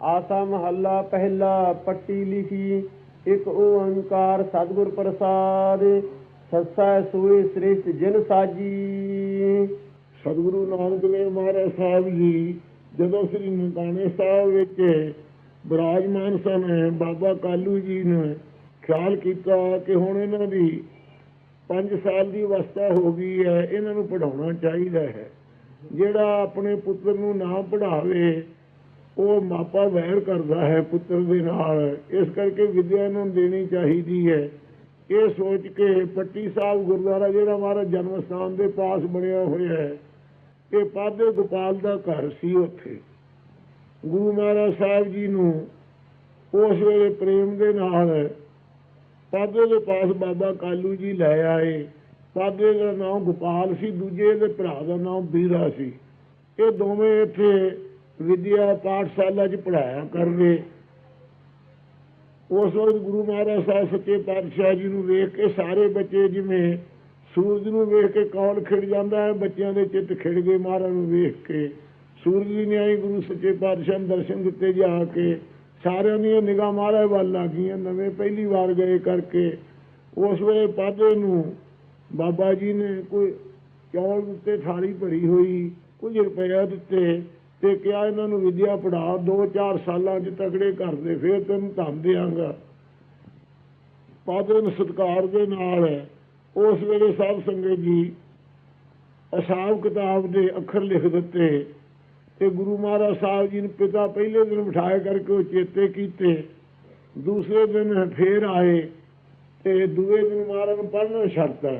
ਆਸਾ ਮਹੱਲਾ ਪਹਿਲਾ ਪੱਟੀ ਲਿਖੀ, ਇੱਕ ਓੰਕਾਰ ਸਤਿਗੁਰ ਪ੍ਰਸਾਦ, ਸੱਸਾ ਸੋਏ ਸ੍ਰਿਸ਼ਟ ਜਿਨ ਸਾਜੀ। ਸਤਿਗੁਰੂ ਨਾਨਕ ਦੇਵ ਮਹਾਰਾਜ ਸਾਹਿਬ ਜੀ, ਜਦੋਂ ਸ੍ਰੀ ਨਨਕਾਣੇ ਸਾਹਿਬ ਵਿੱਚ ਬਿਰਾਜਮਾਨ ਸਨ ਬਾਬਾ ਕਾਲੂ ਜੀ ਨੇ ਖਿਆਲ ਕੀਤਾ ਕਿ ਹੁਣ ਇਹਨਾਂ ਦੀ 5 ਸਾਲ ਦੀ ਅਵਸਥਾ ਹੋ ਗਈ ਹੈ, ਇਹਨਾਂ ਨੂੰ ਪੜਾਉਣਾ ਚਾਹੀਦਾ ਹੈ। ਜਿਹੜਾ ਆਪਣੇ ਪੁੱਤਰ ਨੂੰ ਨਾ ਪੜਾਵੇ ਉਹ ਮਾਪਾ ਵੈਰ ਕਰਦਾ ਹੈ ਪੁੱਤਰ ਦੇ ਨਾਲ। ਇਸ ਕਰਕੇ ਵਿਦਿਆ ਨੂੰ ਦੇਣੀ ਚਾਹੀਦੀ ਹੈ। ਇਹ ਸੋਚ ਕੇ ਪੱਟੀ ਸਾਹਿਬ ਗੁਰਦੁਆਰਾ ਜਿਹੜਾ ਮਹਾਰਾਜ ਜਨਮ ਸਥਾਨ ਦੇ ਪਾਸ ਬਣਿਆ ਹੋਇਆ ਹੈ ਇਹ ਪਾਦੇ ਗੋਪਾਲ ਦਾ ਘਰ ਸੀ ਉੱਥੇ। ਗੁਰੂ ਮਹਾਰਾਜ ਸਾਹਿਬ ਜੀ ਨੂੰ ਉਸ ਵੇਲੇ ਪ੍ਰੇਮ ਦੇ ਨਾਲ ਪਾਦੇ ਦੇ ਪਾਸ ਬਾਬਾ ਕਾਲੂ ਜੀ ਲੈ ਆਏ। ਪਾਦੇ ਦਾ ਨਾਮ ਗੋਪਾਲ ਸੀ, ਦੂਜੇ ਦੇ ਭਰਾ ਦਾ ਨਾਮ ਬੀਰਾ ਸੀ। ਇਹ ਦੋਵੇਂ ਇੱਥੇ ਵਿਦਿਆ ਪਾਠਸ਼ਾਲਾ 'ਚ ਪੜਾਇਆ ਕਰਦੇ। ਉਸ ਵਕਤ ਗੁਰੂ ਮਹਾਰਾਜ ਸਾਹਿਬ ਸੱਚੇ ਪਾਤਸ਼ਾਹ ਜੀ ਨੂੰ ਵੇਖ ਕੇ ਸਾਰੇ ਬੱਚੇ ਜਿਵੇਂ ਸੂਰਜ ਨੂੰ ਵੇਖ ਕੇ ਕੌਲ ਖਿੜ ਜਾਂਦਾ ਹੈ, ਬੱਚਿਆਂ ਦੇ ਚਿੱਤ ਖਿੜ ਗਏ ਮਹਾਰਾਜ ਨੂੰ ਵੇਖ ਕੇ। ਸੂਰਜ ਦੀ ਨਿਆਈ ਗੁਰੂ ਸੱਚੇ ਪਾਤਸ਼ਾਹ ਨੂੰ ਦਰਸ਼ਨ ਦਿੱਤੇ ਜਾ ਕੇ। ਸਾਰਿਆਂ ਦੀਆਂ ਨਿਗਾਹ ਮਹਾਰਾਜ ਵੱਲ ਲੱਗ ਗਈਆਂ, ਨਵੇਂ ਪਹਿਲੀ ਵਾਰ ਗਏ ਕਰਕੇ। ਉਸ ਵੇਲੇ ਪਾਦੇ ਨੂੰ ਬਾਬਾ ਜੀ ਨੇ ਕੋਈ ਚੌਲ ਉੱਤੇ ਥਾਲੀ ਭਰੀ ਹੋਈ, ਕੁਝ ਰੁਪਇਆ ਦਿੱਤੇ। ਤੇ ਕਿਹਾ ਇਹਨਾਂ ਨੂੰ ਵਿਦਿਆ ਪੜ੍ਹਾ, ਦੋ ਚਾਰ ਸਾਲਾਂ 'ਚ ਤਕੜੇ ਕਰਦੇ ਫਿਰ ਤੈਨੂੰ ਧਨ ਦਿਆਂਗਾ। ਪਾਦਰੇ ਨੂੰ ਸਤਿਕਾਰ ਦੇ ਨਾਲ ਉਸ ਵੇਲੇ ਸਾਹਿਬ ਸੰਗਤ ਜੀ ਹਿਸਾਬ ਕਿਤਾਬ ਦੇ ਅੱਖਰ ਲਿਖ ਦਿੱਤੇ ਤੇ ਗੁਰੂ ਮਹਾਰਾਜ ਸਾਹਿਬ ਜੀ ਨੇ ਪਿਤਾ ਪਹਿਲੇ ਦਿਨ ਬਿਠਾਇਆ ਕਰਕੇ ਉਹ ਚੇਤੇ ਕੀਤੇ। ਦੂਸਰੇ ਦਿਨ ਫੇਰ ਆਏ ਤੇ ਦੂਏ ਦਿਨ ਮਹਾਰਾਜ ਨੂੰ ਪੜ੍ਹਨਾ ਛੱਡਤਾ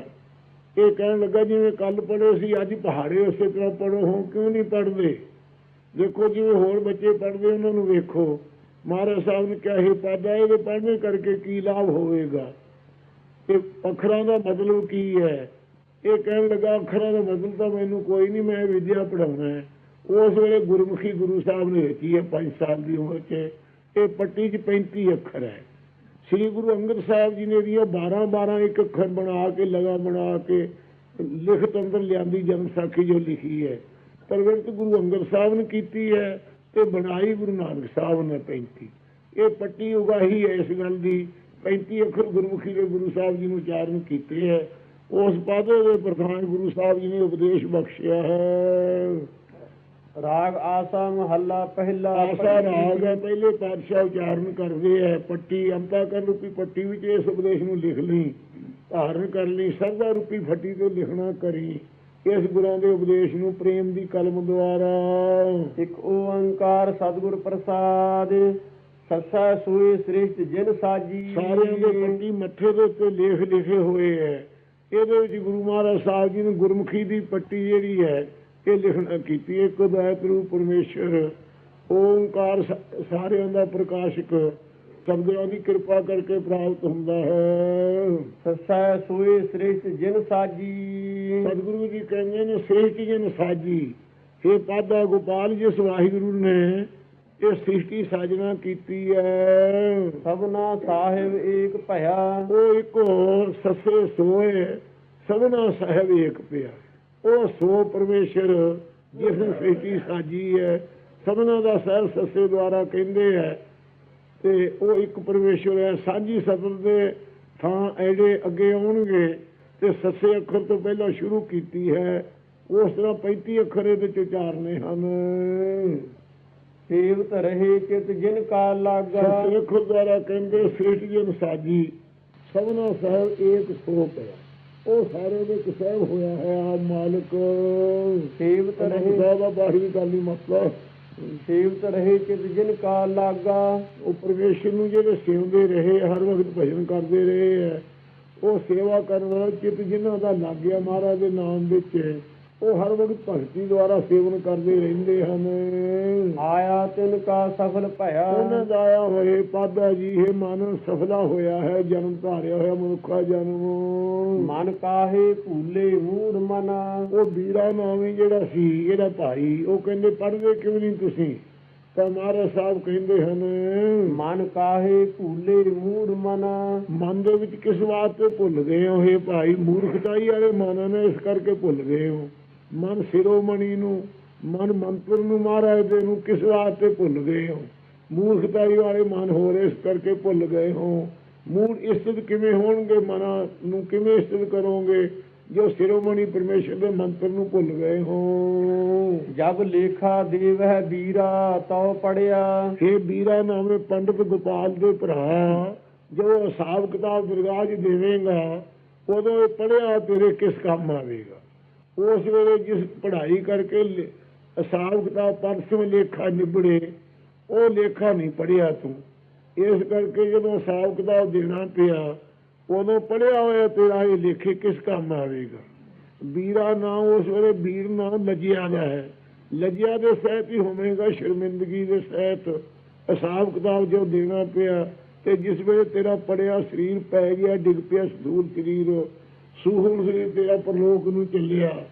ਇਹ ਕਹਿਣ ਲੱਗਾ ਜਿਵੇਂ ਕੱਲ ਪੜ੍ਹੇ ਸੀ, ਅੱਜ ਪਹਾੜੇ ਉਸੇ ਤਰ੍ਹਾਂ ਪੜ੍ਹੋ ਹੋ ਕਿਉਂ ਨਹੀਂ ਪੜ੍ਹਦੇ? ਦੇਖੋ ਜਿਵੇਂ ਹੋਰ ਬੱਚੇ ਪੜ੍ਹਦੇ ਉਹਨਾਂ ਨੂੰ ਵੇਖੋ। ਮਹਾਰਾਜ ਸਾਹਿਬ ਨੇ ਕਿਹਾ, ਇਹ ਪਾਦਾ ਇਹਦੇ ਪੜ੍ਹਨੇ ਕਰਕੇ ਕੀ ਲਾਭ ਹੋਵੇਗਾ? ਤੇ ਅੱਖਰਾਂ ਦਾ ਮਤਲਬ ਕੀ ਹੈ? ਇਹ ਕਹਿਣ ਲੱਗਾ, ਅੱਖਰਾਂ ਦਾ ਮਤਲਬ ਤਾਂ ਮੈਨੂੰ ਕੋਈ ਨਹੀਂ, ਮੈਂ ਵਿਦਿਆ ਪੜਾਉਣਾ ਹੈ। ਉਸ ਵੇਲੇ ਗੁਰਮੁਖੀ ਗੁਰੂ ਸਾਹਿਬ ਨੇ ਲਿਖੀ ਹੈ 5 ਸਾਲ ਦੀ ਉਮਰ 'ਚ। ਇਹ ਪੱਟੀ 'ਚ 35 ਅੱਖਰ ਹੈ। ਸ੍ਰੀ ਗੁਰੂ ਅੰਗਦ ਸਾਹਿਬ ਜੀ ਨੇ ਵੀ ਇਹਦੀਆਂ 12 12 ਇੱਕ ਅੱਖਰ ਬਣਾ ਕੇ, ਲਗਾ ਬਣਾ ਕੇ, ਲਿਖਤ ਅੰਦਰ ਲਿਆਂਦੀ ਜਨਮ ਸਾਖੀ ਜੋ ਲਿਖੀ ਹੈ। ਪ੍ਰਗਟ ਗੁਰੂ ਅੰਗਦ ਸਾਹਿਬ ਨੇ ਕੀਤੀ ਹੈ ਤੇ ਬਣਾਈ ਗੁਰੂ ਨਾਨਕ ਸਾਹਿਬ ਨੇ 35 ਇਹ ਪੱਟੀ ਉਗਾਹੀ ਹੈ ਇਸ ਗੱਲ ਦੀ। 35 ਅੱਖਰ ਗੁਰਮੁਖੀ ਦੇ ਗੁਰੂ ਸਾਹਿਬ ਜੀ ਨੂੰ ਉਚਾਰਨ ਕੀਤੇ ਹੈ। ਉਸ ਪਾਦੇ ਦੇ ਪ੍ਰਧਾਨ ਗੁਰੂ ਸਾਹਿਬ ਜੀ ਨੇ ਉਪਦੇਸ਼ ਬਖਸ਼ਿਆ ਹੈ। ਰਾਗ ਆਸਾ ਮਹੱਲਾ ਪਹਿਲਾ ਆਸਾ ਰਾਗ ਹੈ ਪਹਿਲੇ ਪਾਤਸ਼ਾਹ ਉਚਾਰਨ ਕਰਦੇ ਹੈ। ਪੱਟੀ ਅੰਤਾ ਕਰ ਰੂਪੀ ਪੱਟੀ ਵਿੱਚ ਇਸ ਉਪਦੇਸ਼ ਨੂੰ ਲਿਖ ਲਈ ਧਾਰਨ ਕਰ ਲਈ ਸਰਦਾ ਰੂਪੀ ਫੱਟੀ ਤੇ ਲਿਖਣਾ ਕਰੀ। ਇਸ ਗੁਰਾਂ ਦੇ ਉਪਦੇਸ਼ ਨੂੰ ਪ੍ਰੇਮ ਦੀ ਕਲਮ ਦੁਆਰਾ। ਇੱਕ ਓੰਕਾਰ ਸਤਿਗੁਰ ਪ੍ਰਸਾਦ ਸੱਸਾ ਸੋਏ ਸ੍ਰਿਸ਼ਟ ਜਿਨ ਸਾਜੀ। ਸਾਰਿਆਂ ਦੇ ਪੱਟੀ ਮੱਥੇ ਦੇ ਉੱਤੇ ਲੇਖ ਲਿਖੇ ਹੋਏ ਹੈ ਇਹਦੇ ਵਿੱਚ ਗੁਰੂ ਮਹਾਰਾਜ ਸਾਹਿਬ ਜੀ ਨੇ ਗੁਰਮੁਖੀ ਦੀ ਪੱਟੀ ਜਿਹੜੀ ਹੈ ਇਹ ਲਿਖਣਾ ਕੀਤੀ ਇੱਕ ਦਾਇਤ ਰੂਪ ਪਰਮੇਸ਼ਰ। ਓੰਕਾਰ ਸਾਰਿਆਂ ਦਾ ਪ੍ਰਕਾਸ਼ਕ ਸਤਿਗੁਰਾਂ ਦੀ ਕਿਰਪਾ ਕਰਕੇ ਪ੍ਰਾਪਤ ਹੁੰਦਾ ਹੈ। ਸੱਸਾ ਸੋਏ ਸ੍ਰਿਸ਼ਟ ਜਿਨ ਸਾਜੀ। ਸਤਿਗੁਰੂ ਜੀ ਕਹਿੰਦੇ ਨੇ ਸ੍ਰਿਸ਼ਟ ਜਨ ਸਾਜੀ। ਇਹ ਪਾਦਾ ਗੋਪਾਲ ਜਿਸ ਵਾਹਿਗੁਰੂ ਨੇ ਇਹ ਸ੍ਰਿਸ਼ਟੀ ਸਾਜਣਾ ਕੀਤੀ ਹੈ। ਸਭਨਾ ਸਾਹਿਬ ਏਕ ਭਇਆ। ਉਹ ਇੱਕ ਹੋਰ ਸੱਸੇ ਸੋਏ ਸਭਨਾ ਸਾਹਿਬ ਇੱਕ ਪਿਆ। ਉਹ ਸੋ ਪਰਮੇਸ਼ਰ ਜਿਸ ਸ੍ਰਿਸ਼ਟੀ ਸਾਜੀ ਹੈ ਸਭਨਾ ਦਾ ਸਹਿਬ ਸੱਸੇ ਦੁਆਰਾ ਕਹਿੰਦੇ ਹੈ ਤੇ ਉਹ ਇੱਕ ਪਰਮੇਸ਼ਰ ਹੈ ਸਾਂਝੀ ਸਤਰ ਦੇ ਥਾਂ ਐਡੇ ਅੱਗੇ ਆਉਣਗੇ ਤੇ ਸੱਸੇ ਅੱਖਰ ਤੋਂ ਪਹਿਲਾਂ ਸ਼ੁਰੂ ਕੀਤੀ ਹੈ। ਉਸ ਤਰ੍ਹਾਂ 35 ਅੱਖਰ ਇਹਦੇ ਚ ਉਚਾਰਨੇ ਹਨ। ਸੇਵਤ ਰਹੇ ਚਿਤ ਜਿਨ ਕਾ ਲਾਗਾ। ਸੱਸੇ ਅੱਖਰ ਦੁਆਰਾ ਕਹਿੰਦੇ ਸ੍ਰਿਸ਼ਟੀ ਜਨ ਸਾਜੀ। ਸਭਨਾ ਸਾਹਿਬ ਏਕ ਸੋ ਪਿਆ ਉਹ ਸਾਰੇ ਦੇ ਇੱਕ ਸਾਹਿਬ ਹੋਇਆ ਹੈ ਆ ਮਾਲਕ। ਸੇਵਤ ਅਨੰਦ ਰਹੇ। ਸਾਹਿਬ ਬਾਹਰੀ ਕਾਲੀ ਮਸਲਾ। ਸੇਵਤ ਰਹੇ ਚਿਤ ਜਿਨ ਕਾ ਲਾਗਾ, ਉਹ ਪਰਮੇਸ਼ਰ ਨੂੰ ਜਿਹੜੇ ਸੇਵਦੇ ਰਹੇ, ਹਰ ਵਕਤ ਭਜਨ ਕਰਦੇ ਰਹੇ ਹੈ। ਉਹ ਸੇਵਾ ਕਰਨ ਵਾਲਾ ਚਿੱਤ ਜਿਨ੍ਹਾਂ ਦਾ ਲੱਗ ਗਿਆ ਮਹਾਰਾਜ ਦੇ ਨਾਮ ਵਿੱਚ ਉਹ ਹਰ ਵਕਤ ਭਗਤੀ ਦੁਆਰਾ ਸੇਵਨ ਕਰਦੇ ਰਹਿੰਦੇ ਹਨ। ਆਇਆ ਤਿਨ ਕਾ ਸਫਲ ਭਇਆ। ਉਹਨਾਂ ਦਾ ਆਇਆ ਹੋਏ ਪਾਦਾ ਜੀ ਇਹ ਮਨ ਸਫਲਾ ਹੋਇਆ ਹੈ ਜਨਮ ਧਾਰਿਆ ਹੋਇਆ ਮਨੁੱਖਾ ਜਨਮ। ਮਨ ਕਾਹੇ ਭੂਲੇ ਮੂੜ ਮਨਾ। ਉਹ ਵੀਰਾ ਨਾਮੀ ਜਿਹੜਾ ਸੀ ਇਹਦਾ ਭਾਈ ਉਹ ਕਹਿੰਦੇ ਪੜ੍ਹਦੇ ਕਿਉਂ ਨਹੀਂ ਤੁਸੀਂ? ਤਾਂ ਮਹਾਰਾਜ ਸਾਹਿਬ ਕਹਿੰਦੇ ਹਨ ਮਨ ਕਾਹੇ ਭੂਲੇ ਮੂੜ ਮਨਾ। ਮਨ ਦੇ ਵਿੱਚ ਕਿਸ ਵਾਸਤੇ ਭੁੱਲ ਗਏ ਹੋ ਇਹ ਭਾਈ? ਮੂਰਖਤਾਈ ਵਾਲੇ ਮਨ ਨੇ ਇਸ ਕਰਕੇ ਭੁੱਲ ਗਏ ਹੋ। ਮਨ ਸਿਰੋਮਣੀ ਨੂੰ ਮਨ ਮੰਤਰ ਨੂੰ ਮਹਾਰਾਜ ਦੇ ਨੂੰ ਕਿਸ ਵਾਸਤੇ ਭੁੱਲ ਗਏ ਹੋ? ਮੂਰਖਤਾਈ ਵਾਲੇ ਮਨ ਹੋ ਰਹੇ ਇਸ ਕਰਕੇ ਭੁੱਲ ਗਏ ਹੋ? ਮੂਲ ਇਸਤਤ ਕਿਵੇਂ ਹੋਣਗੇ ਮਨਾਂ ਨੂੰ? ਕਿਵੇਂ ਇਸਤਤ ਕਰੋਗੇ ਜੋ ਸਿਰੋਮਣੀ ਪਰਮੇਸ਼ਰ ਦੇ ਮੰਤਰ ਨੂੰ ਭੁੱਲ ਗਏ ਹੋ? ਜਬ ਲੇਖਾ ਦੇਵ ਹੈ ਵੀਰਾ ਤਉ ਪੜਿਆ। ਇਹ ਵੀਰਾ ਨਾਮੇ ਪੰਡਿਤ ਗੋਪਾਲ ਦੇ ਭਰਾ ਜੋ ਹਿਸਾਬ ਕਿਤਾਬ ਦਰਗਾਹ 'ਚ ਦੇਵੇਂਗਾ ਉਦੋਂ ਇਹ ਪੜਿਆ ਤੇਰੇ ਕਿਸ ਕੰਮ ਆਵੇਗਾ? ਉਸ ਵੇਲੇ ਜਿਸ ਪੜ੍ਹਾਈ ਕਰਕੇ ਹਿਸਾਬ ਕਿਤਾਬ ਪਰਸੋਂ ਲੇਖਾ ਨਿਬੜੇ, ਉਹ ਲੇਖਾ ਨਹੀਂ ਪੜਿਆ ਤੂੰ। ਇਸ ਕਰਕੇ ਜਦੋਂ ਹਿਸਾਬ ਕਿਤਾਬ ਦੇਣਾ ਪਿਆ, ਉਦੋਂ ਪੜਿਆ ਹੋਇਆ ਤੇਰਾ ਇਹ ਲੇਖੇ ਕਿਸ ਕੰਮ ਆਵੇਗਾ? ਵੀਰਾ ਨਾਂ ਉਸ ਵੇਲੇ ਵੀਰ ਨਾਂ ਲਜਿਆ ਦਾ ਹੈ। ਲਜਿਆ ਦੇ ਸਹਿਤ ਹੀ ਹੋਵੇਗਾ, ਸ਼ਰਮਿੰਦਗੀ ਦੇ ਸਹਿਤ। ਹਿਸਾਬ ਕਿਤਾਬ ਜੋ ਦੇਣਾ ਪਿਆ ਤੇ ਜਿਸ ਵੇਲੇ ਤੇਰਾ ਪੜਿਆ ਸਰੀਰ ਪੈ ਗਿਆ, ਡਿੱਗ ਪਿਆ, ਸਦੂਲ ਸਰੀਰ ਸੂਹਣ ਸਰੀਰ ਤੇਰਾ ਪਰਲੋਕ ਨੂੰ ਚੱਲਿਆ।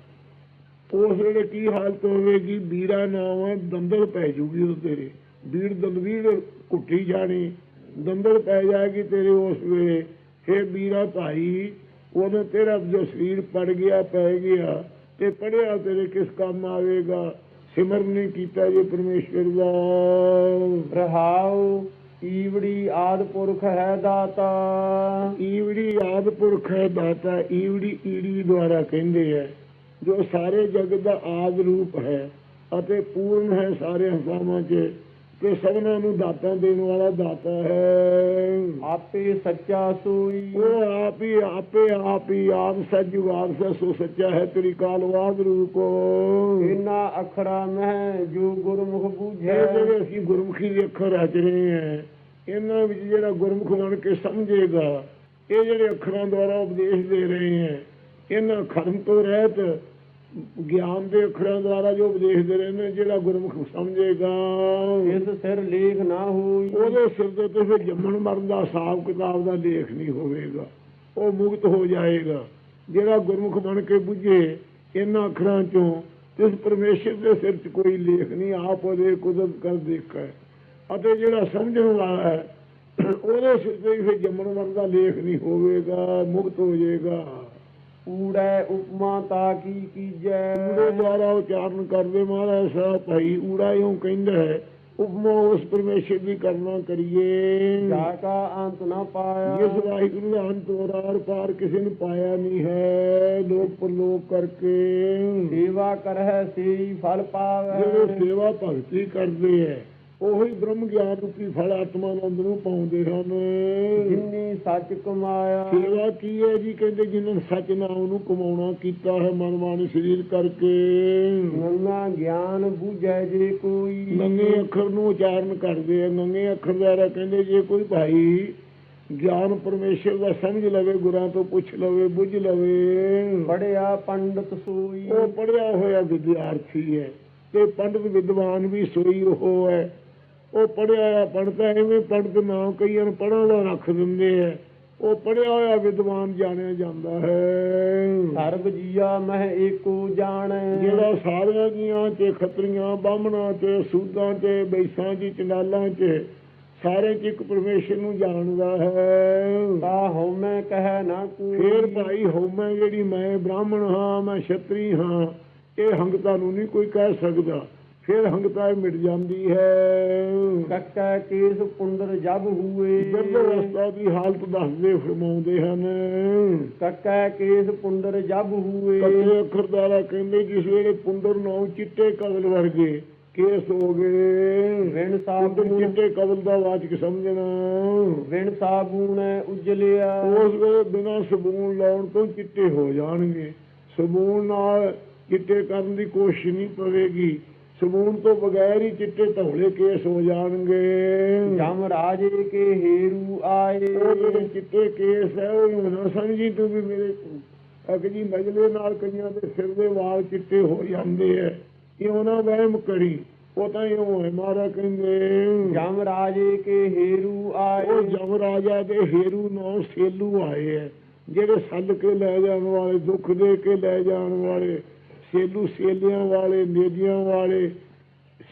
ਉਸ ਵੇਲੇ ਕੀ ਹਾਲਤ ਹੋਵੇਗੀ ਵੀਰਾ ਨਾਮ ਦੰਦਲ ਪੈ ਜੂਗੀ ਉਹ ਤੇਰੇ। ਵੀਰ ਦਲਵੀਰ ਕੁੱਟੀ ਜਾਣੀ, ਦੰਦਲ ਪੈ ਜਾਏਗੀ ਤੇਰੇ ਉਸ ਵੇਲੇ। ਫੇ ਵੀਰਾ ਭਾਈ, ਉਹਨੇ ਤੇਰਾ ਜੋ ਸਰੀਰ ਪੜ ਗਿਆ, ਪੈ ਗਿਆ, ਤੇ ਪੜਿਆ ਤੇਰੇ ਕਿਸ ਕੰਮ ਆਵੇਗਾ? ਸਿਮਰਨ ਨਹੀਂ ਕੀਤਾ ਜੇ ਪਰਮੇਸ਼ਵਰ ਦਾ। ਰਹਾਉ। ਈਵੜੀ ਆਦ ਪੁਰਖ ਹੈ ਦਾਤਾ। ਈਵੜੀ ਆਦ ਪੁਰਖ ਹੈ ਦਾਤਾ ਈਵੜੀ ਈੜੀ ਦੁਆਰਾ ਕਹਿੰਦੇ ਹੈ ਜੋ ਸਾਰੇ ਜਗਤ ਦਾ ਆਦ ਰੂਪ ਹੈ ਅਤੇ ਪੂਰਨ ਹੈ ਸਾਰੇ ਹਸਾਵਾਂ 'ਚ ਤੇ ਸਭਨਾਂ ਨੂੰ ਦਾਤਾਂ ਦੇਣ ਵਾਲਾ ਦਾਤਾ ਹੈ। ਆਪੇ ਸੱਚਾ ਸੋਈ। ਉਹ ਆਪ ਹੀ ਆਪੇ ਆਪ ਹੀ ਆਪ ਸੱਜੂ ਆਪ ਸੋ ਸੱਚਾ ਹੈ ਤੇਰੀ ਕਾਲਵਾਦ ਰੂਪ। ਇਨਾ ਅਖਰਾਂ ਮਹਿ ਜੋ ਗੁਰਮੁਖ ਬੂਝੈ। ਜਿਹੜੇ ਅਸੀਂ ਗੁਰਮੁਖੀ ਦੇ ਅੱਖਰ ਰਚ ਰਹੇ ਹਾਂ ਇਹਨਾਂ ਵਿੱਚ ਜਿਹੜਾ ਗੁਰਮੁਖ ਬਣ ਕੇ ਸਮਝੇਗਾ ਇਹ ਜਿਹੜੇ ਅੱਖਰਾਂ ਦੁਆਰਾ ਉਪਦੇਸ਼ ਦੇ ਰਹੇ ਹਾਂ ਇਹਨਾਂ ਖਰਮ ਤੋਂ ਰਹਿਤ ਗਿਆਨ ਦੇ ਅੱਖਰਾਂ ਦੁਆਰਾ ਜੋ ਉਪਦੇਸ਼ ਦੇ ਰਹੇ ਨੇ ਜਿਹੜਾ ਗੁਰਮੁਖ ਸਮਝੇਗਾ। ਇਸ ਸਿਰ ਲੇਖ ਨਾ ਹੋਈ। ਉਹਦੇ ਸਿਰ ਤੇ ਫਿਰ ਜੰਮਣ ਮਰਨ ਦਾ ਹਿਸਾਬ ਕਿਤਾਬ ਦਾ ਲੇਖ ਨਹੀਂ ਹੋਵੇਗਾ। ਉਹ ਮੁਕਤ ਹੋ ਜਾਏਗਾ। ਜਿਹੜਾ ਗੁਰਮੁਖ ਬਣ ਕੇ ਬੁੱਝੇ ਇਹਨਾਂ ਅੱਖਰਾਂ ਚੋਂ ਇਸ ਪਰਮੇਸ਼ਰ ਦੇ ਸਿਰ 'ਚ ਕੋਈ ਲੇਖ ਨਹੀਂ ਆਪ ਉਹਦੇ ਕੁਦਰਤ ਕਰ ਦੇਖਾ ਅਤੇ ਜਿਹੜਾ ਸਮਝਣ ਵਾਲਾ ਹੈ ਉਹਦੇ ਸਿਰ ਤੇ ਫਿਰ ਜੰਮਣ ਮਰਨ ਦਾ ਲੇਖ ਨਹੀਂ ਹੋਵੇਗਾ ਮੁਕਤ ਹੋ ਜਾਏਗਾ। ਊੜੈ ਉਪਮਾ ਤਾ ਕੀ ਕੀਜੈ। ਉਹਦੇ ਦੁਆਰਾ ਉਚਾਰਨ ਕਰਦੇ ਮਹਾਰਾਜ ਸਾਹਿਬ ਭਾਈ ਊੜਾ ਇਉਂ ਕਹਿੰਦਾ ਹੈ ਉਪਮਾ ਉਸ ਪਰਮੇਸ਼ਰ ਦੀ ਕਰਨਾ ਕਰੀਏ। ਜਾ ਕਾ ਅੰਤ ਨਾ ਪਾਇਆ। ਜਿਸ ਵਾਹਿਗੁਰੂ ਦਾ ਅੰਤ ਔਰ ਪਾਰ ਕਿਸੇ ਨੂੰ ਪਾਇਆ ਨਹੀਂ ਹੈ ਲੋਕ ਪਰਲੋਕ ਕਰਕੇ। ਸੇਵਾ ਕਰਹਿ ਸੇਈ ਫਲ ਪਾਵੈ ਜਿਹੜੇ ਸੇਵਾ ਭਗਤੀ ਕਰਦੇ ਹੈ ਉਹੀ ਬ੍ਰਹਮ ਗਿਆਨ ਰੂਪੀ ਫਲ ਆਤਮਾਨੰਦ ਨੂੰ ਪਾਉਂਦੇ ਹਨ। ਜਿਨੀ ਸੱਚ ਕਮਾਇਆ। ਸੇਵਾ ਕੀ ਹੈ ਜੀ? ਕਹਿੰਦੇ ਜਿਨ੍ਹਾਂ ਸੱਚ ਨਾਮ ਨੂੰ ਕਮਾਉਣਾ ਕੀਤਾ ਹੈ ਮਨ ਮਾਨ ਸਰੀਰ ਕਰਕੇ। ਨੰਗਾ ਗਿਆਨ ਬੂਝੈ ਜੇ ਕੋਈ। ਨੰਗੇ ਅੱਖਰ ਨੂੰ ਉਚਾਰਨ ਕਰਦੇ ਆ। ਨੰਗੇ ਅੱਖਰ ਦੁਆਰਾ ਕਹਿੰਦੇ ਜੇ ਕੋਈ ਭਾਈ ਗਿਆਨ ਪਰਮੇਸ਼ਰ ਦਾ ਸਮਝ ਲਵੇ ਗੁਰਾਂ ਤੋਂ ਪੁੱਛ ਲਵੇ ਬੁੱਝ ਲਵੇ। ਪੜਿਆ ਪੰਡਤ ਸੋਈ। ਉਹ ਪੜਿਆ ਹੋਇਆ ਵਿਦਿਆਰਥੀ ਹੈ ਤੇ ਪੰਡਿਤ ਵਿਦਵਾਨ ਵੀ ਸੋਈ ਉਹ ਹੈ। ਉਹ ਪੜਿਆ ਹੋਇਆ ਪੜਦਾ ਐਵੇਂ ਪੰਡਤ ਨਾਮ ਕਈਆਂ ਨੂੰ ਪੜਨ ਦਾ ਰੱਖ ਦਿੰਦੇ ਆ ਉਹ ਪੜਿਆ ਹੋਇਆ ਵਿਦਵਾਨ ਜਾਣਿਆ ਜਾਂਦਾ ਹੈ। ਸਰਬ ਜੀਆ ਮਹਿ ਏਕੋ ਜਾਣੈ। ਜਿਹੜਾ ਸਾਰਿਆਂ ਦੀਆਂ ਤੇ ਖੱਤਰੀਆਂ ਬਾਹਮਣਾਂ ਤੇ ਸੂਦਾਂ ਤੇ ਬੈਸਾਂ ਚ ਚੰਡਾਲਾਂ ਚ ਸਾਰੇ ਚ ਇੱਕ ਪਰਮੇਸ਼ਰ ਨੂੰ ਜਾਣਦਾ ਹੈ। ਤਾ ਹਉਮੈ ਕਹਿ ਨਾ ਕੋਈ ਫੇਰ ਭਾਈ ਹੋਮੈ ਜਿਹੜੀ ਮੈਂ ਬ੍ਰਾਹਮਣ ਹਾਂ ਮੈਂ ਛਤਰੀ ਹਾਂ ਇਹ ਹੰਗਤਾ ਨੂੰ ਨਹੀਂ ਕੋਈ ਕਹਿ ਸਕਦਾ। ਫਿਰ ਹੰਗਤਾ ਮਿਟ ਜਾਂਦੀ ਹੈ। ਕੱਕੈ ਕੇਸ ਪੁੰਦਰ ਜਬ ਹੂਏ। ਬਿਰਧ ਅਵਸਥਾ ਦੀ ਹਾਲਤ ਦੱਸਦੇ ਫਰਮਾਉਂਦੇ ਹਨ। ਕੱਕੈ ਕੇਸ ਪੁੰਦਰ ਜਬ ਹੂਏ। ਕੱਟੇ ਅੱਖਰ ਦੁਆਰਾ ਕਹਿੰਦੇ ਜਿਸ ਵੇਲੇ ਪੁੰਦਰ ਨਾਉ ਚਿੱਟੇ ਕਵਲ ਵਰਗੇ ਕੇਸ ਹੋ ਗਏ। ਵਿਣ ਸਾਬੂਨ ਚਿੱਟੇ ਕਵਲ ਦਾ ਵਾਚਕ ਸਮਝਣਾ। ਵਿਣ ਸਾਬੂਨ ਉਜਲਿਆ। ਉਸ ਵੇਲੇ ਬਿਨਾਂ ਸਬੂਨ ਲਾਉਣ ਤੋਂ ਚਿੱਟੇ ਹੋ ਜਾਣਗੇ। ਸਬੂਨ ਨਾਲ ਚਿੱਟੇ ਕਰਨ ਦੀ ਕੋਸ਼ਿਸ਼ ਨਹੀਂ ਪਵੇਗੀ। ਸਬੂਨ ਤੋਂ ਬਗੈਰ ਹੀ ਚਿੱਟੇ ਧੌਲੇ ਕੇਸ ਹੋ ਜਾਣਗੇ। ਜਮ ਰਾਜੇ ਕੇ ਹੀਰੂ ਆਏ। ਜਿਹੜੇ ਚਿੱਟੇ ਕੇਸ ਹੈ ਉਹ ਨਾ ਸਮਝੀ ਤੂੰ ਵੀ ਮੇਰੇ ਅਕ ਜੀ ਮਜਲੇ ਨਾਲ ਕਈਆਂ ਦੇ ਸਿਰ ਦੇ ਵਾਲ ਚਿੱਟੇ ਹੋ ਜਾਂਦੇ ਐ। ਇਉਂ ਨਾ ਵਹਿਮ ਕਰੀ ਉਹ ਤਾਂ ਇਉਂ ਹੈ ਮਾਰਾ ਕਹਿੰਦੇ। ਜਮ ਰਾਜੇ ਕੇ ਹੀਰੂ ਆਏ। ਉਹ ਜਮ ਰਾਜਾ ਦੇ ਹੀਰੂ ਨੌ ਸੇਲੂ ਆਏ ਐ। ਜਿਹੜੇ ਸੱਲ ਕੇ ਲੈ ਜਾਣ ਵਾਲੇ ਦੁੱਖ ਦੇ ਕੇ ਲੈ ਜਾਣ ਵਾਲੇ ਸੇਲੂ ਸੇਲਿਆਂ ਵਾਲੇ ਨੇਜੀਆਂ ਵਾਲੇ,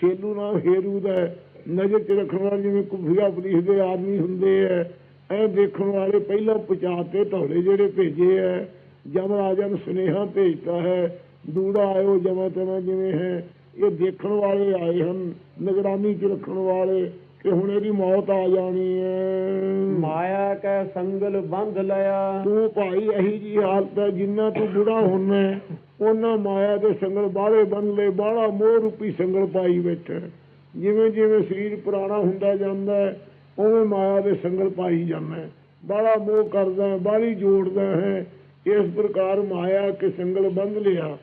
ਸੇਲੂ ਨਾਮ ਹੇਰੂ ਦਾ ਨਜ਼ਰ ਚ ਰੱਖਣ ਵਾਲੇ ਜਿਵੇਂ ਕੁਫੀਆ ਪੁਲਿਸ ਦੇ ਆਦਮੀ ਹੁੰਦੇ ਐ ਐ ਦੇਖਣ ਵਾਲੇ ਪਹਿਲਾਂ ਪਹੁੰਚਾਤੇ ਢੋਲੇ ਜਿਹੜੇ ਭੇਜੇ ਐ ਜਮ ਰਾਜਾ ਨੂੰ ਸੁਨੇਹਾ ਭੇਜਤਾ ਹੈ, ਦੂੜਾ ਆਇਓ ਜਮਾ ਤਮਾ ਜਿਵੇਂ ਹੈ। ਇਹ ਦੇਖਣ ਵਾਲੇ ਆਏ ਹਨ, ਨਿਗਰਾਨੀ ਚ ਰੱਖਣ ਵਾਲੇ ਕਿ ਹੁਣ ਇਹਦੀ ਮੌਤ ਆ ਜਾਣੀ ਹੈ ਮਾਇਆ ਕੈ ਸੰਗਲ ਬੰਧ ਲਿਆ। ਤੂੰ ਭਾਈ ਇਹੀ ਜੀ ਹਾਲਤ ਹੈ ਜਿੰਨਾ ਤੂੰ ਬੁੜਾ ਹੁੰਨਾ ਉਹਨਾਂ ਮਾਇਆ ਦੇ ਸੰਗਲ ਬਾਹਲੇ ਬੰਨ ਲੈ ਬਾਹਲਾ ਮੋਹ ਰੂਪੀ ਸੰਗਲ ਪਾਈ ਬੈਠਾ। ਜਿਵੇਂ ਜਿਵੇਂ ਸਰੀਰ ਪੁਰਾਣਾ ਹੁੰਦਾ ਜਾਂਦਾ ਹੈ ਉਵੇਂ ਮਾਇਆ ਦੇ ਸੰਗਲ ਪਾਈ ਜਾਂਦਾ ਹੈ ਬਾਹਲਾ ਮੋਹ ਕਰਦਾ ਹੈ ਬਾਹਲੀ ਜੋੜਦਾ ਹੈ ਇਸ ਪ੍ਰਕਾਰ ਮਾਇਆ ਕੇ ਸੰਗਲ ਬੰਨ ਲਿਆ।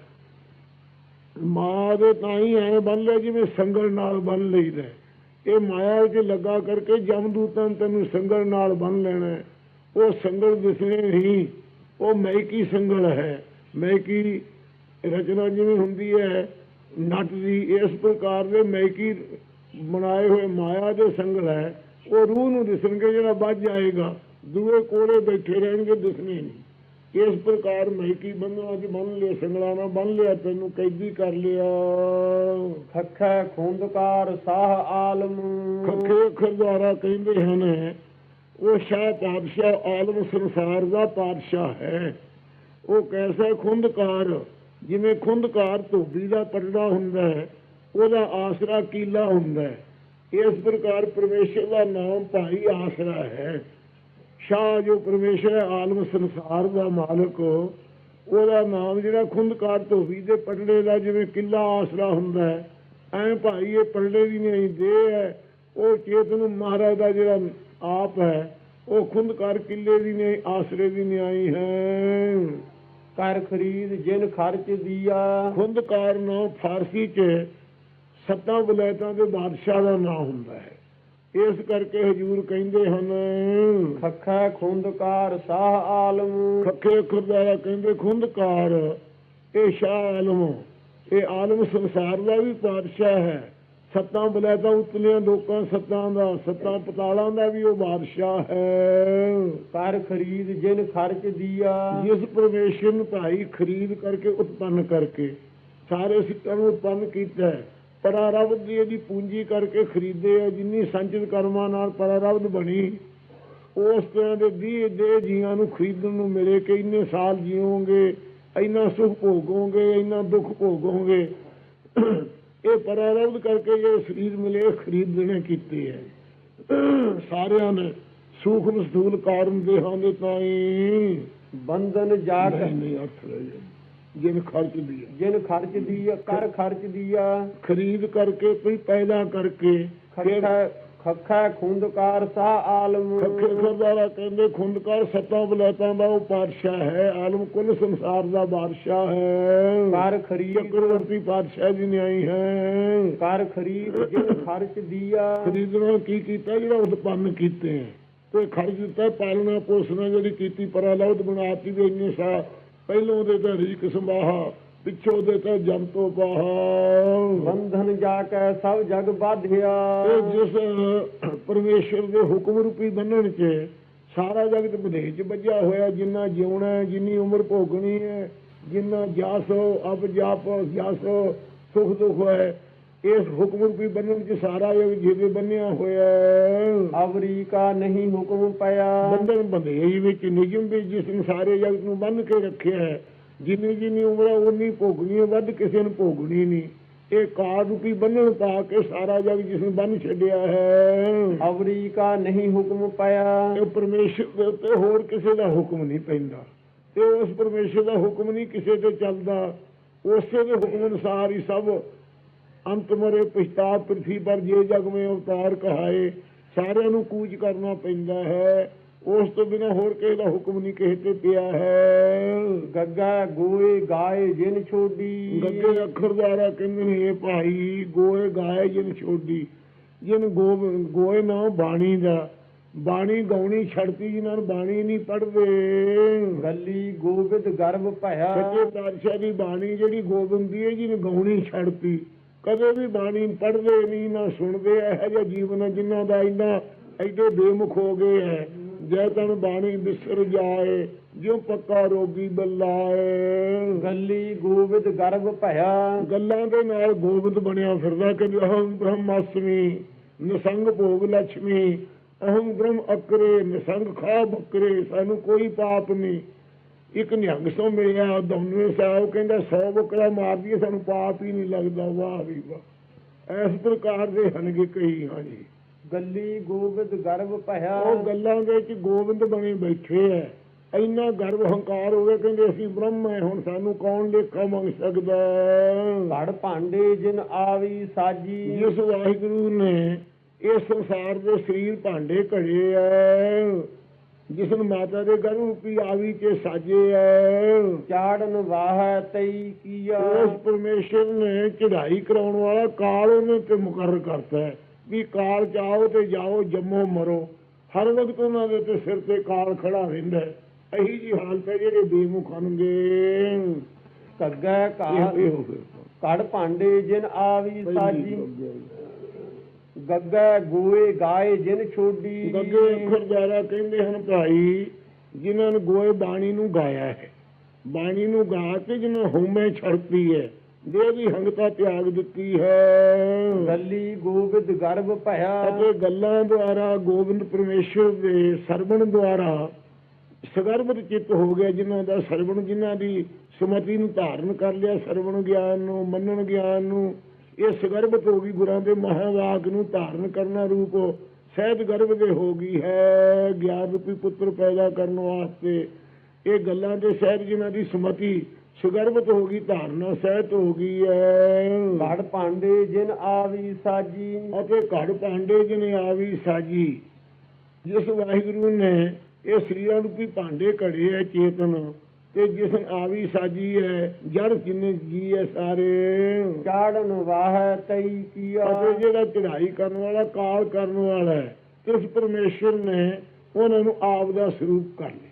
ਮਾਂ ਦੇ ਤਾਂ ਹੀ ਐ ਬੰਨ ਲਿਆ ਜਿਵੇਂ ਸੰਗਲ ਨਾਲ ਬੰਨ ਲਈਦਾ ਹੈ। ਇਹ ਮਾਇਆ ਵਿੱਚ ਲੱਗਾ ਕਰਕੇ ਜਮਦੂਤਾਂ ਨੇ ਤੈਨੂੰ ਸੰਗਲ ਨਾਲ ਬੰਨ ਲੈਣਾ ਉਹ ਸੰਗਲ ਦਿਸਣੇ ਨਹੀਂ ਉਹ ਮੈਕੀ ਸੰਗਲ ਹੈ। ਮੈਕੀ ਰਚਨਾ ਜਿਵੇਂ ਹੁੰਦੀ ਹੈ, ਨਟ ਦੀ ਇਸ ਪ੍ਰਕਾਰ ਦੇ ਮੈਕੀ ਬਣਾਏ ਹੋਏ ਮਾਇਆ ਦੇ ਸੰਗਲ ਹੈ। ਉਹ ਰੂਹ ਨੂੰ ਦਿਸਣਗੇ ਜਿਹੜਾ ਵੱਜ ਜਾਏਗਾ। ਦੂਏ ਕੋਲੇ ਬੈਠੇ ਰਹਿਣਗੇ, ਦਿਸਣੇ ਨਹੀਂ। ਇਸ ਪ੍ਰਕਾਰ ਮੈਕੀ ਬੰਨਣਾ ਅੱਜ ਬੰਨ ਲਿਆ ਸੰਗਲਾਂ ਨਾਲ ਬੰਨ ਲਿਆ ਤੈਨੂੰ ਕੈਦੀ ਕਰ ਲਿਆ। ਖਖੈ ਖੁੰਦਕਾਰ ਸਾਹ ਆਲਮ। ਖੱਖੇ ਅੱਖਰ ਦੁਆਰਾ ਕਹਿੰਦੇ ਹਨ ਉਹ ਸ਼ਾਹ ਪਾਤਸ਼ਾਹ ਆਲਮ ਸੰਸਾਰ ਦਾ ਪਾਤਸ਼ਾਹ ਹੈ। ਉਹ ਕੈਸਾ ਖੁੰਦਕਾਰ? ਜਿਵੇਂ ਖੁੰਦਕਾਰ ਧੋਬੀ ਦਾ ਪਰੜਾ ਹੁੰਦਾ ਹੈ ਉਹਦਾ ਆਸਰਾ ਕੀਲਾ ਹੁੰਦਾ ਹੈ। ਇਸ ਪ੍ਰਕਾਰ ਪਰਮੇਸ਼ਰ ਦਾ ਨਾਮ ਭਾਈ ਆਸਰਾ ਹੈ। ਸ਼ਾਹ ਜੋ ਪਰਮੇਸ਼ਰ ਹੈ ਆਲਮ ਸੰਸਾਰ ਦਾ ਮਾਲਕ ਉਹਦਾ ਨਾਮ ਜਿਹੜਾ ਖੁੰਦਕਾਰ ਧੋਬੀ ਦੇ ਪਰੜੇ ਦਾ ਜਿਵੇਂ ਕਿੱਲਾ ਆਸਰਾ ਹੁੰਦਾ ਹੈ ਐਂ ਭਾਈ ਇਹ ਪਰੜੇ ਦੀ ਨਹੀਂ ਦੇ ਹੈ ਉਹ ਚੇਤਨ ਮਹਾਰਾਜ ਦਾ ਜਿਹੜਾ ਆਪ ਹੈ ਉਹ ਖੁੰਦਕਾਰ ਕਿੱਲੇ ਦੀ ਨਹੀਂ ਆਸਰੇ ਦੀ ਨਿਆਈ ਹੈ। ਕਰ ਖਰੀਦ ਜਿਨ ਖਰਚ ਦੀਆ। ਖੁੰਦਕਾਰ ਨਾਮ ਫਾਰਸੀ 'ਚ ਸੱਤਾਂ ਵਲਾਇਤਾਂ ਦੇ ਬਾਦਸ਼ਾਹ ਦਾ ਨਾਮ ਹੁੰਦਾ ਹੈ। ਇਸ ਕਰਕੇ ਹਜੂਰ ਕਹਿੰਦੇ ਹਨ ਖਖੈ ਖੁੰਦਕਾਰ ਸਾਹ ਆਲਮ। ਖੱਕੇ ਖੁਰਦਾਰਾ ਕਹਿੰਦੇ ਖੁੰਦਕਾਰ ਇਹ ਸ਼ਾਹ ਆਲਮ। ਇਹ ਆਲਮ ਸੰਸਾਰ ਦਾ ਵੀ ਪਾਤਸ਼ਾਹ ਹੈ। ਸੱਤਾਂ ਬਲੈਤਾਂ ਉਤਲੀਆਂ ਲੋਕਾਂ ਸੱਤਾਂ ਦਾ ਸੱਤਾਂ ਪਤਾਲਾਂ ਦਾ ਵੀ ਉਹ ਬਾਦਸ਼ਾਹ ਹੈ। ਕਰ ਖਰੀਦ ਜਿਨ ਖਰਚ ਦੀਆ। ਜਿਸ ਪਰਮੇਸ਼ਰ ਨੂੰ ਭਾਈ ਖਰੀਦ ਕਰਕੇ ਉਤਪੰਨ ਕਰਕੇ ਸਾਰੇ ਸਿੱਟਾਂ ਨੂੰ ਉਤਪੰਨ ਕੀਤਾ ਹੈ। ਪਰਾਰਬਧ ਦੀ ਇਹਦੀ ਪੂੰਜੀ ਕਰਕੇ ਖਰੀਦੇ ਆ ਜਿੰਨੀ ਸੰਚਿਤ ਕਰਮਾਂ ਨਾਲ ਪਰਾਰਬਧ ਬਣੀ ਉਸ ਤਰ੍ਹਾਂ ਦੇ ਦੀ ਦੇ ਜੀਆਂ ਨੂੰ ਖਰੀਦਣ ਨੂੰ ਮਿਲੇ ਕਿ ਇੰਨੇ ਸਾਲ ਜੀਵੋਗੇ ਇੰਨਾ ਸੁਖ ਭੋਗੋਗੇ ਇੰਨਾ ਦੁੱਖ ਭੋਗੋਗੇ ਇਹ ਪਰਾਰਬਧ ਕਰਕੇ ਇਹ ਸਰੀਰ ਮਿਲੇ ਖਰੀਦਣੇ ਕੀਤੇ ਹੈ ਸਾਰਿਆਂ ਨੇ ਸੂਖਮ ਸਥੂਲ ਕਾਰਨ ਦੇਹਾਂ ਦੇ ਤਾਈ ਬੰਧਨ ਜਾ ਨਹੀਂ ਅਰਥ ਜਿਨ ਖਰਚ ਦਿਆ ਜਿਨ ਖਰਚ ਦੀਆ ਕਰ ਖਰਚ ਦੀਆ ਖਰੀਦ ਕਰਕੇ ਵੀ ਪੈਦਾ ਕਰਕੇ ਖਖੈ ਖੁੰਦਕਾਰ ਸਾਹ ਆਲਮ। ਖੱਖੇ ਖਰਦਾਰਾ ਕਹਿੰਦੇ ਖੁੰਦਕਾਰ ਸੱਤਾਂ ਬਲਾਤਾਂ ਦਾ ਉਹ ਪਾਤਸ਼ਾਹ ਹੈ ਆਲਮ ਕੁੱਲ ਸੰਸਾਰ ਦਾ ਬਾਦਸ਼ਾਹ ਹੈ। ਕਰ ਖਰੀਦ ਚੱਕਰਵਰਤੀ ਪਾਤਸ਼ਾਹ ਜੀ ਨੇ ਆਈ ਹੈ। ਕਰ ਖਰੀਦ ਜਿਨ ਖਰਚ ਦੀਆ ਖਰੀਦਣਾ ਕੀ ਕੀਤਾ? ਜਿਹੜਾ ਉਤਪੰਨ ਕੀਤੇ ਤੇ ਖਰਚ ਦਿੱਤਾ ਪਾਲਣਾ ਪੋਸਣਾ ਜਿਹੜੀ ਕੀਤੀ ਪਰਾਲੌਦ ਬਣਾਤੀ ਵੀ ਇੰਨੇ ਸਾ ਪਹਿਲੋਂ ਉਹਦੇ ਤਾਂ ਰੀਕ ਸੰਭਾਹਾ ਪਿੱਛੋਂ ਦੇ ਤਾਂ ਜਮ ਤੋਂ ਬਾਹਾ ਬੰਧਨ ਜਾ ਕੇ ਸਭ ਜਗ ਬਾਧਿਆ। ਇਹ ਜਿਸ ਪਰਮੇਸ਼ਰ ਦੇ ਹੁਕਮ ਰੂਪੀ ਬੰਨਣ 'ਚ ਸਾਰਾ ਜਗਤ ਬਧੇ 'ਚ ਵੱਜਿਆ ਹੋਇਆ ਜਿੰਨਾ ਜਿਉਣਾ ਜਿੰਨੀ ਉਮਰ ਭੋਗਣੀ ਹੈ ਜਿੰਨਾ ਜਸ ਅਬ ਜਪ ਜਸ ਸੁਖ ਦੁਖ ਹੈ ਇਸ ਹੁਕਮ ਰੂਪੀ ਬੰਨਣ 'ਚ ਸਾਰਾ ਜਗ ਜਿਹਦੇ ਬੰਨਿਆ ਹੋਇਆ ਹੈ। ਅਵਰੀਕਾ ਨਹੀਂ ਹੁਕਮ ਪਿਆ ਬੰਧਨ ਬੰਧੇਈ ਵਿੱਚ ਨਿਯਮ ਵੀ ਜਿਸ ਨੇ ਸਾਰੇ ਜਗਤ ਨੂੰ ਬੰਨ ਕੇ ਰੱਖਿਆ ਹੈ ਜਿੰਨੀ ਜਿੰਨੀ ਉਮਰ ਉਨੀ ਭੋਗਣੀ ਵੱਧ ਕਿਸੇ ਨੂੰ ਭੋਗਣੀ ਨਹੀਂ। ਇਹ ਕਾਰ ਰੂਪੀ ਬੰਨਣ ਪਾ ਕੇ ਸਾਰਾ ਜਗ ਜਿਸ ਨੂੰ ਬੰਨ ਛੱਡਿਆ ਹੈ। ਅਵਰੀਕਾ ਨਹੀਂ ਹੁਕਮ ਪਿਆ ਇਹ ਪਰਮੇਸ਼ਰ ਦੇ ਉੱਤੇ ਹੋਰ ਕਿਸੇ ਦਾ ਹੁਕਮ ਨਹੀਂ ਪੈਂਦਾ। ਤੇ ਉਸ ਪਰਮੇਸ਼ਰ ਦਾ ਹੁਕਮ ਨਹੀਂ ਕਿਸੇ ਤੇ ਚੱਲਦਾ। ਉਸੇ ਦੇ ਹੁਕਮ ਅਨੁਸਾਰ ਹੀ ਸਭ ਅੰਤ ਮਰੇ ਪਛਤਾਪ ਪ੍ਰਿਥੀ ਪਰ ਜੇ ਜਗ ਮੇ ਅਵਤਾਰ ਕਹਾਏ ਸਾਰਿਆਂ ਨੂੰ ਕੂਚ ਕਰਨਾ ਪੈਂਦਾ ਹੈ। ਉਸ ਤੋਂ ਬਿਨਾ ਹੋਰ ਕਿਸੇ ਦਾ ਹੁਕਮ ਨਹੀਂ ਕਿਸੇ ਤੇ ਪਿਆ ਹੈ। ਗੱਗਾ ਗੋਏ ਗਾਏ ਜਿਨ ਛੋਡੀ। ਗੱਗੇ ਅੱਖਰ ਦੁਆਰਾ ਕਹਿੰਦੇ ਨੇ ਇਹ ਭਾਈ ਗੋਏ ਗਾਏ ਜਿਨ ਛੋਡੀ। ਜਿਨ ਗੋਏ ਨਾ ਬਾਣੀ ਦਾ। ਬਾਣੀ ਗਾਉਣੀ ਛੱਡਤੀ ਜਿਨ੍ਹਾਂ ਨੂੰ ਬਾਣੀ ਨਹੀਂ ਪੜ੍ਹਦੇ। ਗੱਲੀ ਗੋਬਿੰਦ ਗਰਭ ਭਇਆ। ਸੱਚੇ ਪਾਤਸ਼ਾਹ ਦੀ ਬਾਣੀ ਜਿਹੜੀ ਗੋਬਿੰਦ ਦੀ ਹੈ ਜਿਹਨੇ ਗਾਉਣੀ ਛੱਡਤੀ। ਕਦੇ ਵੀ ਬਾਣੀ ਪੜ੍ਹਦੇ ਨਹੀਂ ਨਾ ਸੁਣਦੇ ਇਹੋ ਜਿਹਾ ਜੀਵਨ ਜਿਨ੍ਹਾਂ ਦਾ ਇੰਨਾ ਐਡੇ ਬੇਮੁਖ ਹੋ ਗਏ ਹੈ ਜੈ ਤਨ ਬਾਣੀ ਬਿਸਰ ਜਾਏ ਜਿਉ ਪੱਕਾ ਰੋਗੀ ਬੱਲਾਏ। ਗੱਲੀ ਗੋਬਿੰਦ ਗਰਭ ਭਇਆ। ਗੱਲਾਂ ਦੇ ਨਾਲ ਗੋਬਿੰਦ ਬਣਿਆ ਫਿਰਦਾ ਕਿ ਅਹੰ ਬ੍ਰਹਮਾਸਮੀ ਨਿਸੰਗ ਭੋਗ ਲక్ష్ਮੀ ਅਹੰ ਬ੍ਰਹਮ ਅਕਰੇ ਨਿਸੰਗ ਖਾ ਬਕਰੇ ਸਾਨੂੰ ਕੋਈ ਪਾਪ ਨਹੀਂ। ਇੱਕ ਨਿਹੰਗ ਸੋ ਮਿਲਿਆ ਦਮਨਵੇ ਸਾਹਿਬ ਕਹਿੰਦਾ 100 ਬੱਕਰਾ ਮਾਰ ਦਈਏ ਸਾਨੂੰ ਪਾਪ ਹੀ ਨਹੀਂ ਲੱਗਦਾ ਵਾਹ ਵੀ ਵਾਹ। ਇਸ ਪ੍ਰਕਾਰ ਦੇ ਹਨਗੇ ਕਈ ਹਾਂਜੀ ਗੱਲੀ ਗੋਬਿੰਦ ਗਰਭ ਭਇਆ। ਉਹ ਗੱਲਾਂ ਦੇ ਵਿੱਚ ਗੋਬਿੰਦ ਬਣੇ ਬੈਠੇ ਐ। ਇੰਨਾ ਗਰਵ ਹੰਕਾਰ ਹੋ ਗਿਆ ਕਹਿੰਦੇ ਅਸੀਂ ਬ੍ਰਹਮ ਹੈ ਹੁਣ ਸਾਨੂੰ ਕੌਣ ਲੇਖਾ ਮੰਗ ਸਕਦਾ? ਘੜ ਭਾਂਡੇ ਜਿਨ ਆਵੀ ਸਾਜੀ। ਜਿਸ ਵਾਹਿਗੁਰੂ ਨੇ ਇਸ ਸੰਸਾਰ ਦੇ ਸਰੀਰ ਭਾਂਡੇ ਘੜੇ ਐ। ਜਿਸ ਨੂੰ ਮਾਤਾ ਦੇ ਗਰਭ ਰੂਪੀ ਆਵੀ ਚ ਸਾਜੇ ਐ। ਚਾੜਨ ਵਾਹ ਤਈ ਕੀਆ। ਉਸ ਪਰਮੇਸ਼ਰ ਨੇ ਚੜ੍ਹਾਈ ਕਰਾਉਣ ਵਾਲਾ ਕਾਲ ਉਹਨੇ ਤੇ ਮੁਕਰਰ ਕਰਤਾ ਹੈ। ਵੀ ਕਾਲ ਚਾਓ ਤੇ ਜਾਓ ਜੰਮੋ ਮਰੋ। ਹਰ ਵਕਤ ਉਹਨਾਂ ਦੇ ਤੇ ਸਿਰ ਤੇ ਕਾਲ ਖੜਾ ਰਹਿੰਦਾ ਹੈ। ਇਹੀ ਜੀ ਹਾਲਤ ਹੈ ਜਿਹੜੇ ਬੇਮੁਖ ਹੋਣਗੇ। ਕੱਗਾ ਕਾਲ ਘੜ ਭਾਂਡੇ ਜਿਨ ਆਵੀ ਸਾਜੀ। ਗੱਗਾ ਗੋਏ ਗਾਏ ਜਿਨ ਛੋਡੀ। ਗੱਗੇ ਅੱਖਰ ਜ਼ਿਆਦਾ ਕਹਿੰਦੇ ਹਨ ਭਾਈ ਜਿਨ੍ਹਾਂ ਨੇ ਗੋਏ ਬਾਣੀ ਨੂੰ ਗਾਇਆ ਹੈ। ਬਾਣੀ ਨੂੰ ਗਾ ਕੇ ਜਿਨ੍ਹਾਂ ਹਉਮੈ ਛੜਤੀ ਹੈ ਦੀ ਹੰਗਤਾ ਤਿਆਗ ਦਿੱਤੀ ਹੈ। ਗੱਲੀ ਗੋਬਿੰਦ ਗਰਭ ਭਇਆ। ਅਤੇ ਗੱਲਾਂ ਦੁਆਰਾ ਗੋਬਿੰਦ ਪਰਮੇਸ਼ਰ ਦੇ ਸਰਵਣ ਦੁਆਰਾ ਸਗਰਭਤ ਚਿੱਤ ਹੋ ਗਿਆ ਜਿਨ੍ਹਾਂ ਦਾ ਸਰਵਣ ਜਿਨ੍ਹਾਂ ਦੀ ਸਮਤੀ ਨੂੰ ਧਾਰਨ ਕਰ ਲਿਆ ਸਰਵਣ ਗਿਆਨ ਨੂੰ ਮੰਨਣ ਗਿਆਨ ਨੂੰ ਇਹ ਸਗਰਭਤ ਹੋ ਗਈ ਗੁਰਾਂ ਦੇ ਮਹਾਵਾਕ ਨੂੰ ਧਾਰਨ ਕਰਨਾ ਰੂਪ ਸਹਿਜ ਗਰਭ ਦੇ ਹੋ ਗਈ ਹੈ। ਗਿਆਨ ਰੂਪੀ ਪੁੱਤਰ ਪੈਦਾ ਕਰਨ ਵਾਸਤੇ ਇਹ ਗੱਲਾਂ ਦੇ ਸਹਿਜ ਜਿਨ੍ਹਾਂ ਦੀ ਸਮਤੀ ਸੁਗਰਭਤ ਹੋ ਗਈ ਧਾਰਨਾ ਸਹਿਤ ਹੋ ਗਈ ਹੈ। ਘੜ ਭਾਂਡੇ ਜਿਨ ਆਵੀ ਸਾਜੀ। ਅਤੇ ਘੜ ਭਾਂਡੇ ਜਿਹਨੇ ਆਵੀ ਸਾਜੀ। ਜਿਸ ਵਾਹਿਗੁਰੂ ਨੇ ਇਹ ਸਰੀਰਾਂ ਰੂਪੀ ਭਾਂਡੇ ਘੜੇ ਹੈ ਚੇਤਨ। ਤੇ ਜਿਸ ਆਵੀ ਸਾਜੀ ਹੈ ਜੜ ਜਿੰਨੇ ਜੀ ਹੈ ਸਾਰੇ? ਚਾੜਨ ਵਾਹ ਤਈ ਕੀਆ। ਅਤੇ ਜਿਹੜਾ ਚੜ੍ਹਾਈ ਕਰਨ ਵਾਲਾ ਕਾਲ ਕਰਨ ਵਾਲਾ ਹੈ ਇਸ ਪਰਮੇਸ਼ਰ ਨੇ ਉਹਨਾਂ ਨੂੰ ਆਪ ਦਾ ਸਰੂਪ ਕਰ ਲਿਆ।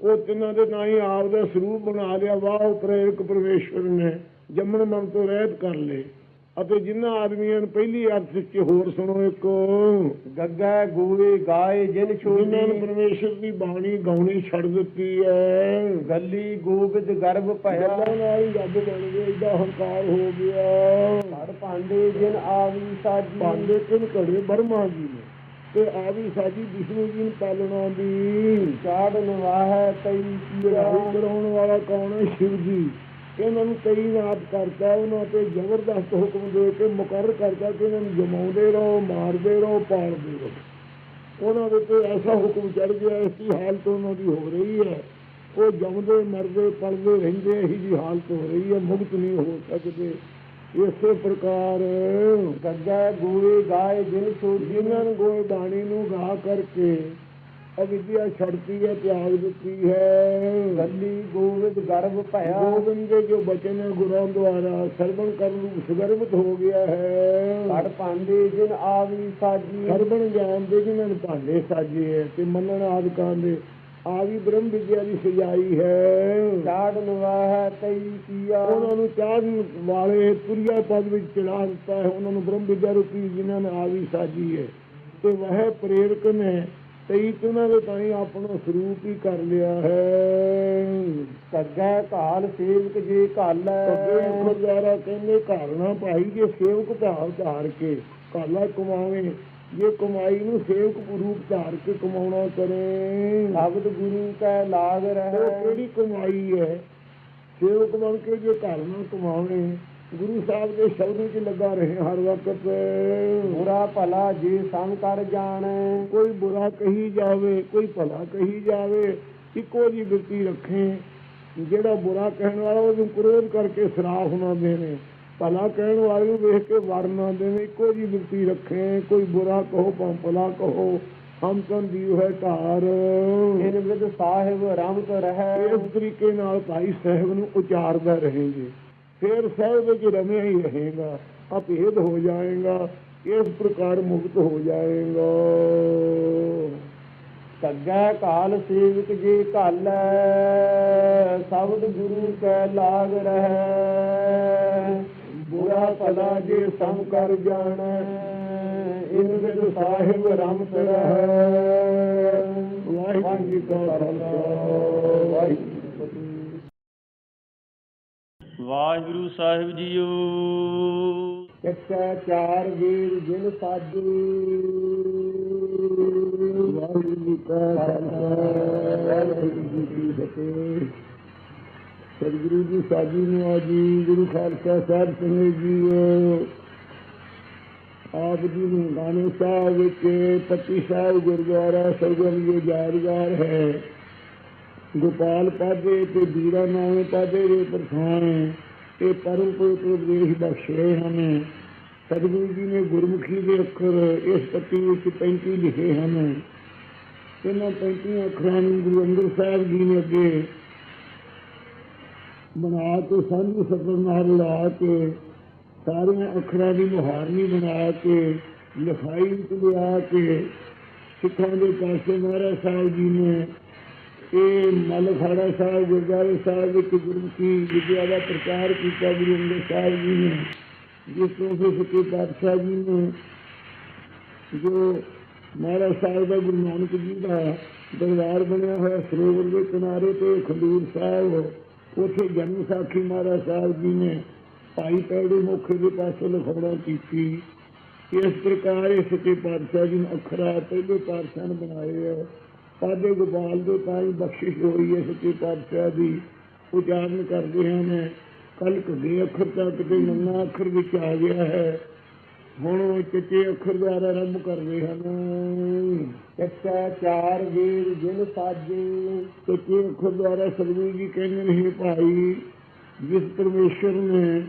ਉਹ ਤਿੰਨਾਂ ਦੇ ਨਾਂ ਹੀ ਆਪ ਦਾ ਸਰੂਪ ਬਣਾ ਲਿਆ। ਵਾਹ ਪ੍ਰੇਰਕ ਪਰਮੇਸ਼ਰ ਨੇ ਜੰਮਣ ਮਨ ਤੋਂ ਰਹਿਤ ਕਰ ਲਏ। ਅਤੇ ਜਿਨ੍ਹਾਂ ਆਦਮੀਆਂ ਨੂੰ ਪਹਿਲੀ ਅਰਥ ਵਿੱਚ ਹੋਰ ਸੁਣੋ ਇੱਕ ਗੱਗਾ ਗੋਏ ਗਾਏ ਜਿਨ ਜਿਨ੍ਹਾਂ ਨੇ ਛੋਡੀ ਪਰਮੇਸ਼ਰ ਦੀ ਬਾਣੀ ਗਾਉਣੀ ਛੱਡ ਦਿੱਤੀ ਹੈ। ਗੱਲੀ ਗੋਬਿੰਦ ਗਰਭ ਭਇਆ। ਨਾਲ ਹੀ ਰੱਬ ਬਣ ਗਿਆ ਏਡਾ ਹੰਕਾਰ ਹੋ ਗਿਆ। ਘੜ ਭਾਂਡੇ ਜਿਨ ਆਵੀ ਸਾਜੀ। ਪਾਂਡੇ ਕਿਨ ਘੜੇ ਬਰਮਾ ਜੀ ਨੇ ਤੇ ਆ ਵੀ ਸਾਡੀ ਵਿਸ਼ਨੂੰ ਜੀ ਨੂੰ ਪਾਲਣਾ ਦੀ। ਚਾੜਨ ਵਾਹ ਤਈ ਚੜਾਈ ਕਰਾਉਣ ਵਾਲਾ ਕੌਣ ਹੈ? ਸ਼ਿਵ ਜੀ। ਕਿ ਇਹਨਾਂ ਨੂੰ ਕਈ ਨਾਤ ਕਰਤਾ, ਉਹਨਾਂ ਤੇ ਜ਼ਬਰਦਸਤ ਹੁਕਮ ਦੇ ਕੇ ਮੁਕਰਰ ਕਰਤਾ ਕਿ ਇਹਨਾਂ ਨੂੰ ਜਮਾਉਂਦੇ ਰਹੋ, ਮਾਰਦੇ ਰਹੋ, ਪਾਲਦੇ ਰਹੋ। ਉਹਨਾਂ ਦੇ ਤੇ ਐਸਾ ਹੁਕਮ ਚੜ ਗਿਆ, ਇਸ ਦੀ ਹਾਲਤ ਉਹਨਾਂ ਦੀ ਹੋ ਰਹੀ ਹੈ। ਉਹ ਜੰਮਦੇ, ਮਰਦੇ, ਪਲਦੇ ਰਹਿੰਦੇ, ਇਹੀ ਜੀ ਹਾਲਤ ਹੋ ਰਹੀ ਹੈ, ਮੁਕਤ ਨਹੀਂ ਹੋ ਸਕਦੇ। ਇਸੇ ਪ੍ਰਕਾਰ ਗੱਗਾ ਗੋਏ ਗਾਏ ਜਿਨ ਛੋਡੀ ਜਿਨ੍ਹਾਂ ਗੋਏ ਬਾਣੀ ਨੂੰ ਗਾ ਕਰਕੇ ਅਵਿਦਿਆ ਛੱਡਤੀ ਹੈ ਤਿਆਗ ਦਿੱਤੀ ਹੈ। ਗੱਲੀ ਗੋਬਿੰਦ ਗਰਭ ਭਇਆ। ਗੋਬਿੰਦ ਦੇ ਜੋ ਬਚਨ ਹੈ ਗੁਰਾਂ ਦੁਆਰਾ ਸਰਵਣ ਕਰਨ ਨੂੰ ਸੁਗਰਭਤ ਹੋ ਗਿਆ ਹੈ। ਘੜ ਭਾਂਡੇ ਜਿਨ ਆਵੀ ਸਾਜੀ ਸਰਵਣ ਗਿਆਨ ਦੇ ਜਿਨ੍ਹਾਂ ਨੇ ਭਾਂਡੇ ਸਾਜੇ ਹੈ ਤੇ ਮੰਨਣ ਆਦਿਕਾਂ ਦੇ ਆ ਵੀ ਬ੍ਰਹਮ ਵਿਦਿਆ ਦੀ ਸਜਾਈ ਹੈ। ਚਾੜਨ ਵਾਹ ਤਈ ਕੀਆ। ਉਹਨਾਂ ਨੂੰ ਚਾਹਨ ਵਾਲੇ ਤੁਰਿਆ ਪਦ ਵਿੱਚ ਚੜਾ ਦਿੱਤਾ ਹੈ। ਉਹਨਾਂ ਨੂੰ ਬ੍ਰਹਮ ਵਿਦਿਆ ਰੂਪੀ ਜਿਨ੍ਹਾਂ ਨੇ ਆ ਵੀ ਸਾਜੀ ਹੈ। ਤੇ ਵਹ ਪ੍ਰੇਰਕ ਨੇ ਤਈ ਉਹਨਾਂ ਦੇ ਤਾਂ ਹੀ ਆਪਣਾ ਸਰੂਪ ਹੀ ਕਰ ਲਿਆ ਹੈ। ਕੱਗਾ ਕਾਲ ਸੇਵਕ ਜੇ ਅੱਗੇ ਘਾਲੈ ਗੁਰਦੁਆਰਾ ਕਹਿੰਦੇ ਘਾਲਣਾ ਭਾਈ ਜੇ ਸੇਵਕ ਭਾਵ ਧਾਰ ਕੇ ਕਾਲਾ ਕਮਾਵੇ ਜੇ ਕਮਾਈ ਨੂੰ ਸੇਵਕ ਰੂਪ ਧਾਰ ਕੇ ਕਮਾਉਣਾ ਕਰੇ। ਸ਼ਬਦ ਗੁਰੂ ਕੈ ਲਾਗ ਉਹ ਰਹਿ। ਕਿਹੜੀ ਕਮਾਈ ਹੈ? ਸੇਵਕ ਬਣ ਕੇ ਜੇ ਘਾਲਣਾ ਕਮਾਵੇ ਗੁਰੂ ਸਾਹਿਬ ਦੇ ਸ਼ਬਦ ਵਿੱਚ ਲੱਗਾ ਰਹੇ ਹਰ ਵਕਤ। ਬੁਰਾ ਭਲਾ ਜੇ ਸੰਗ ਕਰ ਜਾਣੈ। ਕੋਈ ਬੁਰਾ ਕਹੀ ਜਾਵੇ ਕੋਈ ਭਲਾ ਕਹੀ ਜਾਵੇ ਇੱਕੋ ਜੀ ਬਿਰਤੀ ਰੱਖੇ। ਜਿਹੜਾ ਬੁਰਾ ਕਹਿਣ ਵਾਲਾ ਉਹਨੂੰ ਕਰੋਧ ਕਰਕੇ ਸਰਾਫ ਨਾ ਦੇਵੇ। ਭਲਾ ਕਹਿਣ ਵਾਲੇ ਨੂੰ ਵੇਖ ਕੇ ਵਰ ਨਾ ਦੇਵੇ। ਇੱਕੋ ਜੀ ਬਿਰਤੀ ਰੱਖੇ। ਕੋਈ ਬੁਰਾ ਕਹੋ ਭਲਾ ਕਹੋ ਹਮ ਤਨ ਦੀਵ ਹੈ ਧਾਰ। ਇਨ ਵਿਦ ਸਾਹਿਬ ਰਮਤ ਰਹਿ। ਇਸ ਤਰੀਕੇ ਨਾਲ ਭਾਈ ਸਾਹਿਬ ਨੂੰ ਉਚਾਰਦਾ ਰਹੇਗੇ। ਫਿਰ ਸਾਹਿਬ ਵਿੱਚ ਰਮਿਆ ਹੀ ਰਹੇਗਾ ਅਭੇਦ ਹੋ ਜਾਏਗਾ ਇਸ ਪ੍ਰਕਾਰ ਮੁਕਤ ਹੋ ਜਾਏਗਾ। ਕੱਗਾ ਕਾਲ ਸੇਵਕ ਜੇ ਘਾਲੈ ਸ਼ਬਦ ਗੁਰੂ ਕੈ ਲਾਗ ਰਹਿ। ਬੁਰਾ ਭਲਾ ਜੇ ਸੰਗ ਕਰ ਜਾਣੈ ਇਨ ਵਿਦ ਸਾਹਿਬ ਰਮਤ ਰਹਿ। ਵਾਹਿਗੁਰੂ ਜੀ ਕਾ ਖਾਲਸਾ। ਵਾਹਿਗੁਰੂ ਵਾਹਿਗੁਰੂ ਸਾਹਿਬ ਜੀਓ। ਕੱਚਾ ਚਾਰ ਵੀਰ ਜਿਨ ਸਾਜੂ। ਵਾਹਿਗੁਰੂ ਜੀ ਸਤਿਗੁਰੂ ਜੀ ਸਾਜੀ ਨੂੰ ਆਜੀ, ਗੁਰੂ ਖਾਲਸਾ ਸਾਹਿਬ ਸਿੰਘ ਜੀ ਆਪ ਜੀ ਨੂੰ ਗਾਣੇ ਸਾਹਿਬ ਵਿੱਚ ਪੱਤੀ ਸਾਹਿਬ ਗੁਰਦੁਆਰਾ ਸਰਗਮ ਜੋ ਯਾਦਗਾਰ ਹੈ। ਗੋਪਾਲ ਪਾਦੇ ਤੇ ਵੀਰਾ ਨਾਮੇ ਪਾਦੇ ਦੇ ਪ੍ਰਥਾਨ ਇਹ ਪਰਮ ਪਵਿੱਤਰ ਉਪਦੇਸ਼ ਬਖਸ਼ੇ ਹਨ। ਸਤਿਗੁਰੂ ਜੀ ਨੇ ਗੁਰਮੁਖੀ ਦੇ ਅੱਖਰ ਇਸ ਪੱਤੀ ਵਿੱਚ 35 ਲਿਖੇ ਹਨ। ਇਹਨਾਂ 35 ਅੱਖਰਾਂ ਨੂੰ ਗੁਰੂ ਅੰਗਦ ਸਾਹਿਬ ਜੀ ਨੇ ਅੱਗੇ ਬਣਾ ਕੇ ਸਾਂਝੀ ਸਤਰ ਨਾਲ ਲਾ ਕੇ ਸਾਰੀਆਂ ਅੱਖਰਾਂ ਦੀ ਮੁਹਾਰਨੀ ਬਣਾ ਕੇ, ਲਿਖਾਈ ਵਿੱਚ ਲਿਆ ਕੇ ਸਿੱਖਾਂ ਦੇ ਪਾਸੇ ਮਹਾਰਾਜ ਸਾਹਿਬ ਜੀ ਨੇ ਇਹ ਮਲਖਾੜਾ ਸਾਹਿਬ, ਗੁਰਦੁਆਰਾ ਸਾਹਿਬ ਵਿੱਚ ਗੁਰਮੁਖੀ ਵਿਦਿਆ ਦਾ ਪ੍ਰਚਾਰ ਕੀਤਾ ਗੁਰੂ ਅੰਗਦ ਸਾਹਿਬ ਜੀ ਨੇ, ਜਿਸ ਤੋਂ ਫਿਰ ਸੱਚੇ ਪਾਤਸ਼ਾਹ ਜੀ ਨੇ, ਜੋ ਮਹਾਰਾਜ ਸਾਹਿਬ ਦਾ ਗੁਰੂ ਨਾਨਕ ਜੀ ਦਾ ਦਰਬਾਰ ਬਣਿਆ ਹੋਇਆ ਸਰੋਵਰ ਦੇ ਕਿਨਾਰੇ ਤੇ ਖੰਡੂਰ ਸਾਹਿਬ, ਉੱਥੇ ਜਨਮ ਸਾਖੀ ਮਹਾਰਾਜ ਸਾਹਿਬ ਜੀ ਨੇ ਭਾਈ ਪੈੜੇ ਮੁਖੇ ਦੇ ਪਾਸੇ ਲਿਖਾਉਣਾ ਕੀਤੀ। ਇਸ ਪ੍ਰਕਾਰ ਇਹ ਸੱਚੇ ਪਾਤਸ਼ਾਹ ਜੀ ਨੇ ਅੱਖਰਾਂ ਪਹਿਲੇ ਪਾਤਸ਼ਾਹ ਨੇ ਬਣਾਏ ਹੈ ਸਾਡੇ ਗੋਪਾਲ ਦੇ ਤਾਈ ਬਖਸ਼ਿਸ਼ ਹੋਈ ਹੈ ਸੱਚੇ ਪਾਤਸ਼ਾਹ ਦੀ। ਉਚਾਰਨ ਕਰਦੇ ਹਨ ਕੱਲ ਘੇ ਅੱਖਰ ਤੱਕ ਤੇ ਨੰਨਾ ਅੱਖਰ ਵਿੱਚ ਆ ਗਿਆ ਹੈ। ਹੁਣ ਉਹ ਚਿੱਟੇ ਅੱਖਰ ਦੁਆਰਾ ਆਰੰਭ ਕਰਦੇ ਹਨ ਕੱਚਾ ਚਾਰ ਵੀਰ ਜਿਨ ਸਾਜੇ ਚਿੱਟੇ ਅੱਖਰ ਦੁਆਰਾ ਸਤਿਗੁਰੂ ਜੀ ਕਹਿੰਦੇ ਨੇ ਭਾਈ, ਜਿਸ ਪਰਮੇਸ਼ਰ ਨੇ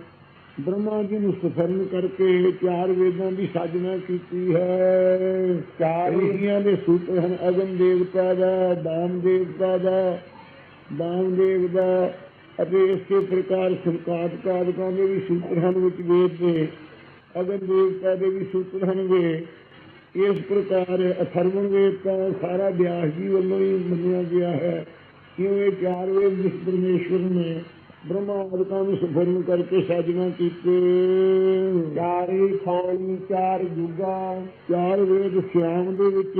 ਬ੍ਰਹਮਾ ਜੀ ਨੂੰ ਸਫਰਨ ਕਰਕੇ ਚਾਰ ਵੇਦਾਂ ਦੀ ਸਾਜਨਾ ਕੀਤੀ ਹੈ। ਚਾਰ ਰਿਸ਼ੀਆਂ ਦੇ ਸੂਤਰ ਹਨ। ਅਗਮ ਦੇਵਤਾ ਦਾ ਦਾਮ ਦੇਵਤਾ ਦਾ ਦਾਮ ਦੇਵ ਦਾ ਅਤੇ ਇਸੇ ਪ੍ਰਕਾਰ ਸੰਕਾਤ ਕਾਦਕਾਂ ਦੇ ਵੀ ਸੂਤਰ ਹਨ ਵਿੱਚ ਵੇਦ ਦੇ। ਅਗਮ ਦੇਵਤਾ ਦੇ ਵੀ ਸੂਤਰ ਹਨ ਵੇ ਇਸ ਪ੍ਰਕਾਰ ਅਥਰਵਣ ਵੇਦ ਤਾਂ ਸਾਰਾ ਵਿਆਸ ਜੀ ਵੱਲੋਂ ਹੀ ਮੰਨਿਆ ਗਿਆ ਹੈ ਕਿਉਂ ਇਹ ਚਾਰ ਵੇਦ ਜਿਸ ਪਰਮੇਸ਼ਵਰ ਨੇ ਬ੍ਰਹਮਾ ਆਦਿਕਾਂ ਨੂੰ ਸਫਰਨ ਕਰਕੇ ਸਾਜਣਾ ਕੀਤੇ। ਚਾਰੀ ਖਾਣੀ ਚਾਰ ਜੁਗਾ ਚਾਰ ਵੇਦ ਸਿਆਮ ਦੇ ਵਿੱਚ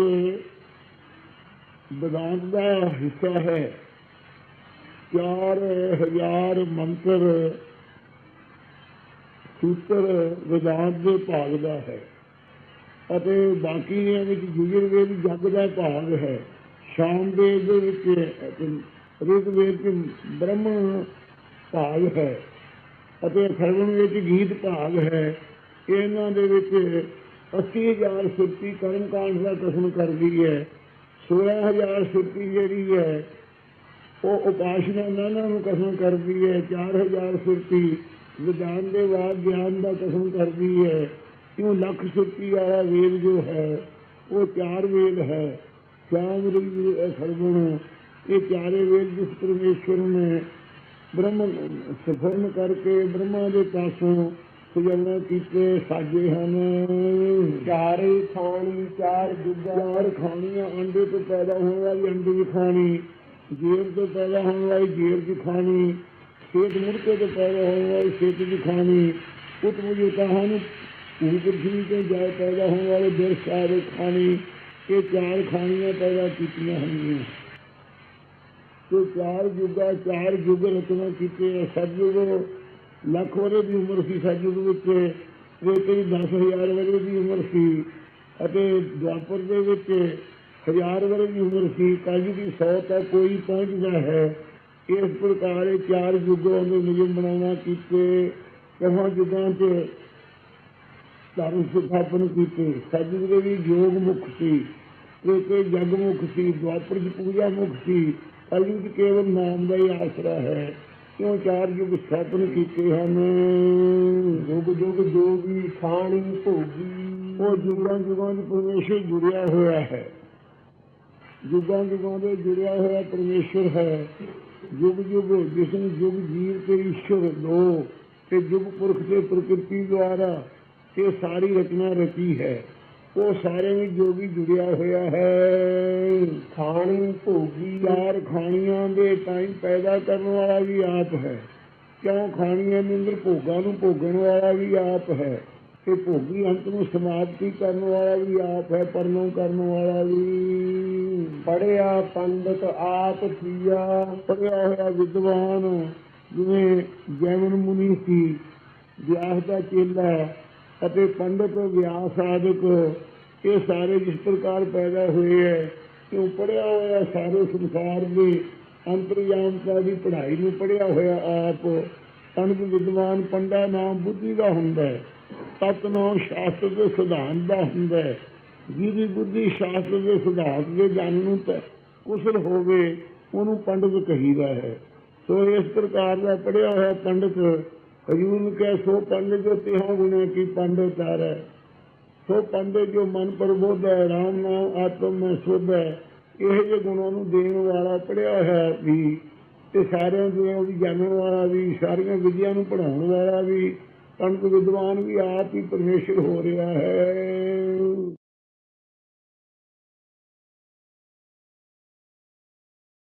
ਵਿਦਾਂਤ ਦਾ ਹਿੱਸਾ ਹੈ। ਚਾਰ ਹਜ਼ਾਰ ਮੰਤਰ ਸੂਤਰ ਵਿਦਾਂਤ ਦੇ ਭਾਗ ਦਾ ਹੈ ਅਤੇ ਬਾਕੀਆਂ ਵਿੱਚ ਯੁਜੁਰਵੇਦ ਜਗ ਦਾ ਭਾਗ ਹੈ। ਸ਼ਾਮ ਦੇ ਵਿੱਚ ਰਿਗ ਵੇਦ ਚ ਬ੍ਰਹਮਣ ਭਾਗ ਹੈ। ਅਤੇ ਖਰਵਣ ਵਿੱਚ ਗੀਤ ਭਾਗ ਹੈ। ਇਹਨਾਂ ਦੇ ਵਿੱਚ 80000 ਸੁਰਤੀ ਕਰਮਕਾਂਡ ਦਾ ਕਸਮ ਕਰਦੀ ਹੈ। 16000 ਸੁਰਤੀ ਜਿਹੜੀ ਹੈ, ਉਹ ਉਪਾਸ਼ਨਾ ਨਾਨਾ ਨੂੰ ਕਸਮ ਕਰਦੀ ਹੈ। 4000 ਸੁਰਤੀ ਵਿਦਾਨ ਦੇ ਬਾਅਦ ਗਿਆਨ ਦਾ ਕਸਮ ਕਰਦੀ ਹੈ। ਕਿਉਂ ਲੱਖ ਸੁਰਤੀ ਵਾਲਾ ਵੇਦ ਜੋ ਹੈ, ਉਹ ਚਾਰ ਵੇਦ ਹੈ। ਸ਼ਾਮ ਰਿਗ ਖਰਵਣ ਇਹ ਚਾਰੇ ਵੇਦ ਜਿਸ ਪਰਮੇਸ਼ਵਰ ਨੇ ਬ੍ਰਹਮ, ਸਫਰਨ ਕਰਕੇ ਬ੍ਰਹਮਾ ਦੇ ਪਾਸੋਂ ਸੁਜਲਣਾ ਕੀਤੇ ਸਾਜੇ ਹਨ। ਚਾਰੀ ਖਾਣੀ ਚਾਰ ਜੁਗਾ ਖਾਣੀਆਂ ਅੰਡੇ ਤੋਂ ਪੈਦਾ ਹੋਣ ਵਾਲੀ ਅੰਡੇ ਦੀ ਖਾਣੀ ਜੀਵ ਤੋਂ ਪੈਦਾ ਹੋਣ ਵਾਲੀ ਜੀਵ ਦੀ ਖਾਣੀ ਸੇਤ ਮੁਰਕੇ ਤੋਂ ਪੈਦਾ ਹੋਣ ਵਾਲੀ ਸੇਤ ਦੀ ਖਾਣੀ ਉਤ ਮੁਝੇ ਕਹਾਣੀ ਉਪਰ ਜੀ ਤੋਂ ਜਾਇ ਪੈਦਾ ਹੋਣ ਵਾਲੇ ਬਿਰਸਾ ਖਾਣੀ, ਇਹ ਚਾਰ ਖਾਣੀਆਂ ਪੈਦਾ ਕੀਤੀਆਂ ਹਨ ਤੇ ਚਾਰ ਯੁੱਗਾ ਚਾਰ ਯੁੱਗ ਰਚਨਾ ਕੀਤੇ ਸਤਯੁਗ ਲੱਖ ਵਰੇ ਦੀ ਉਮਰ ਸੀ ਸਤਯੁਗ ਵਿੱਚ ਤ੍ਰੇਤੇ ਦੀ 10000 ਵਰੇ ਦੀ ਉਮਰ ਸੀ। ਅਤੇ ਦੁਆਪਰ ਦੇ ਵਿੱਚ ਹਜ਼ਾਰ ਵਰੇ ਦੀ ਉਮਰ ਸੀ ਕਲਯੁਗ ਦੀ 100 ਤੱਕ ਕੋਈ ਪਹੁੰਚਦਾ ਹੈ। ਇਸ ਪ੍ਰਕਾਰ ਇਹ ਚਾਰ ਯੁੱਗਾਂ ਦੇ ਨਿਯਮ ਬਣਾਉਣਾ ਕੀਤੇ ਕਹਾਂ ਯੁੱਗਾਂ 'ਚ ਧਰਮ ਸਥਾਪਨ ਕੀਤੇ। ਸਤਯੁਗ ਦੇ ਵੀ ਯੋਗ ਮੁਖ ਸੀ, ਤੇ ਜਗ ਮੁਖ ਸੀ ਦੁਆਪਰ ਦੀ ਪੂਜਾ ਮੁਖ ਸੀ। ਕਲਯੁਗ ਕੇਵਲ ਨਾਮ ਦਾ ਹੀ ਆਸਰਾ ਹੈ। ਕਿਉਂ ਚਾਰ ਯੁਗ ਸਥਾਪਨ ਕੀਤੇ ਹਨ? ਜੁਗ ਜੁਗ ਜੋਗੀ ਖਾਣੀ ਭੋਗੀ। ਉਹ ਜੁਗਾਂ ਜੁਗਾਂ ਦੇ ਪਰਮੇਸ਼ਰ ਜੁੜਿਆ ਹੋਇਆ ਹੈ। ਜੁਗਾਂ ਜੁਗਾਂ ਦੇ ਜੁੜਿਆ ਹੋਇਆ ਪਰਮੇਸ਼ਰ ਹੈ। ਯੁਗ ਯੁਗ, ਜਿਸ ਨੂੰ ਜੁਗ ਜੀਵ ਤੇ ਈਸ਼ਵਰ ਦੋ ਤੇ ਯੁਗ ਪੁਰਖ ਤੇ ਪ੍ਰਕਿਰਤੀ ਦੁਆਰਾ ਇਹ ਸਾਰੀ ਰਚਨਾ ਰਚੀ ਹੈ। ਉਹ ਸਾਰੇ ਵਿੱਚ ਜੋਗੀ ਜੁੜਿਆ ਹੋਇਆ ਹੈ। ਖਾਣੀ ਭੋਗੀ ਚਾਰ ਖਾਣੀਆਂ ਦੇ ਟਾਈਮ ਪੈਦਾ ਕਰਨ ਵਾਲਾ ਵੀ ਆਪ ਹੈ। ਕਿਉਂ ਖਾਣੀਆਂ ਦੇ ਅੰਦਰ ਭੋਗਾਂ ਨੂੰ ਭੋਗਣ ਵਾਲਾ ਵੀ ਆਪ ਹੈ ਤੇ ਭੋਗੀ ਅੰਤ ਨੂੰ ਸਮਾਪਤੀ ਕਰਨ ਵਾਲਾ ਵੀ ਆਪ ਹੈ ਪਰਨੋਂ ਕਰਨ ਵਾਲਾ ਵੀ। ਪੜਿਆ ਪੰਡਤ ਆਪ ਥੀਆ ਪੜਿਆ ਹੋਇਆ ਵਿਦਵਾਨ ਜਿਵੇਂ ਜੈਮਨ ਮੁਨੀ ਸੀ, ਵਿਆਸ ਦਾ ਚੇਲਾ ਅਤੇ ਪੰਡਤ ਵਿਆਸ ਆਦਿਕ ਇਹ ਸਾਰੇ ਜਿਸ ਪ੍ਰਕਾਰ ਪੈਦਾ ਹੋਏ ਹੈ ਕਿਉਂ ਪੜਿਆ ਹੋਇਆ ਸਾਰੇ ਸੰਸਾਰ ਦੇ ਅੰਤਰਯਾਮਤਾ ਦੀ ਪੜ੍ਹਾਈ ਨੂੰ ਪੜਿਆ ਹੋਇਆ ਆਪ ਪੰਡਤ ਵਿਦਵਾਨ ਪੰਡਾ ਨਾਮ ਬੁੱਧੀ ਦਾ ਹੁੰਦਾ ਹੈ ਤਤ ਨਾਮ ਸ਼ਾਸਤਰ ਦੇ ਸਿਧਾਂਤ ਦਾ ਹੁੰਦਾ ਹੈ। ਜਿਹਦੀ ਬੁੱਧੀ ਸ਼ਾਸਤਰ ਦੇ ਸਿਧਾਂਤ ਦੇ ਜਾਣ ਨੂੰ ਤਾਂ, ਕੁਸ਼ਲ ਹੋਵੇ, ਉਹਨੂੰ ਪੰਡਤ ਕਹੀਦਾ ਹੈ। ਸੋ ਇਸ ਪ੍ਰਕਾਰ ਦਾ ਪੜਿਆ ਹੋਇਆ ਪੰਡਿਤ, ਹਜੂਰ ਨੂੰ ਕਹੇ, ਸੋ ਪੰਡਿਤ ਜੋ ਤਿਹਾਂ ਗੁਣੇ ਕੀ ਪੰਡਤ ਹੈ। ਸੋ ਪੰਡਤ ਜੋ ਮਨ ਪ੍ਰਬੋਧ ਹੈ, ਰਾਮ ਨਾਮ ਆਤਮ ਮੈਂ ਸੁਧ ਹੈ, ਇਹ ਜੇ ਗੁਣਾਂ ਨੂੰ ਦੇਣ ਵਾਲਾ ਪੜਿਆ ਹੈ ਵੀ ਤੇ ਸਾਰਿਆਂ ਦੇ ਵੀ ਜਾਣਨ ਵਾਲਾ ਵੀ, ਸਾਰੀਆਂ ਵਿਦਿਆ ਨੂੰ ਪੜਾਉਣ ਵਾਲਾ ਵੀ ਪੰਡਤ ਵਿਦਵਾਨ ਵੀ ਆਪ ਹੀ ਪਰਮੇਸ਼ਰ ਹੋ ਰਿਹਾ ਹੈ।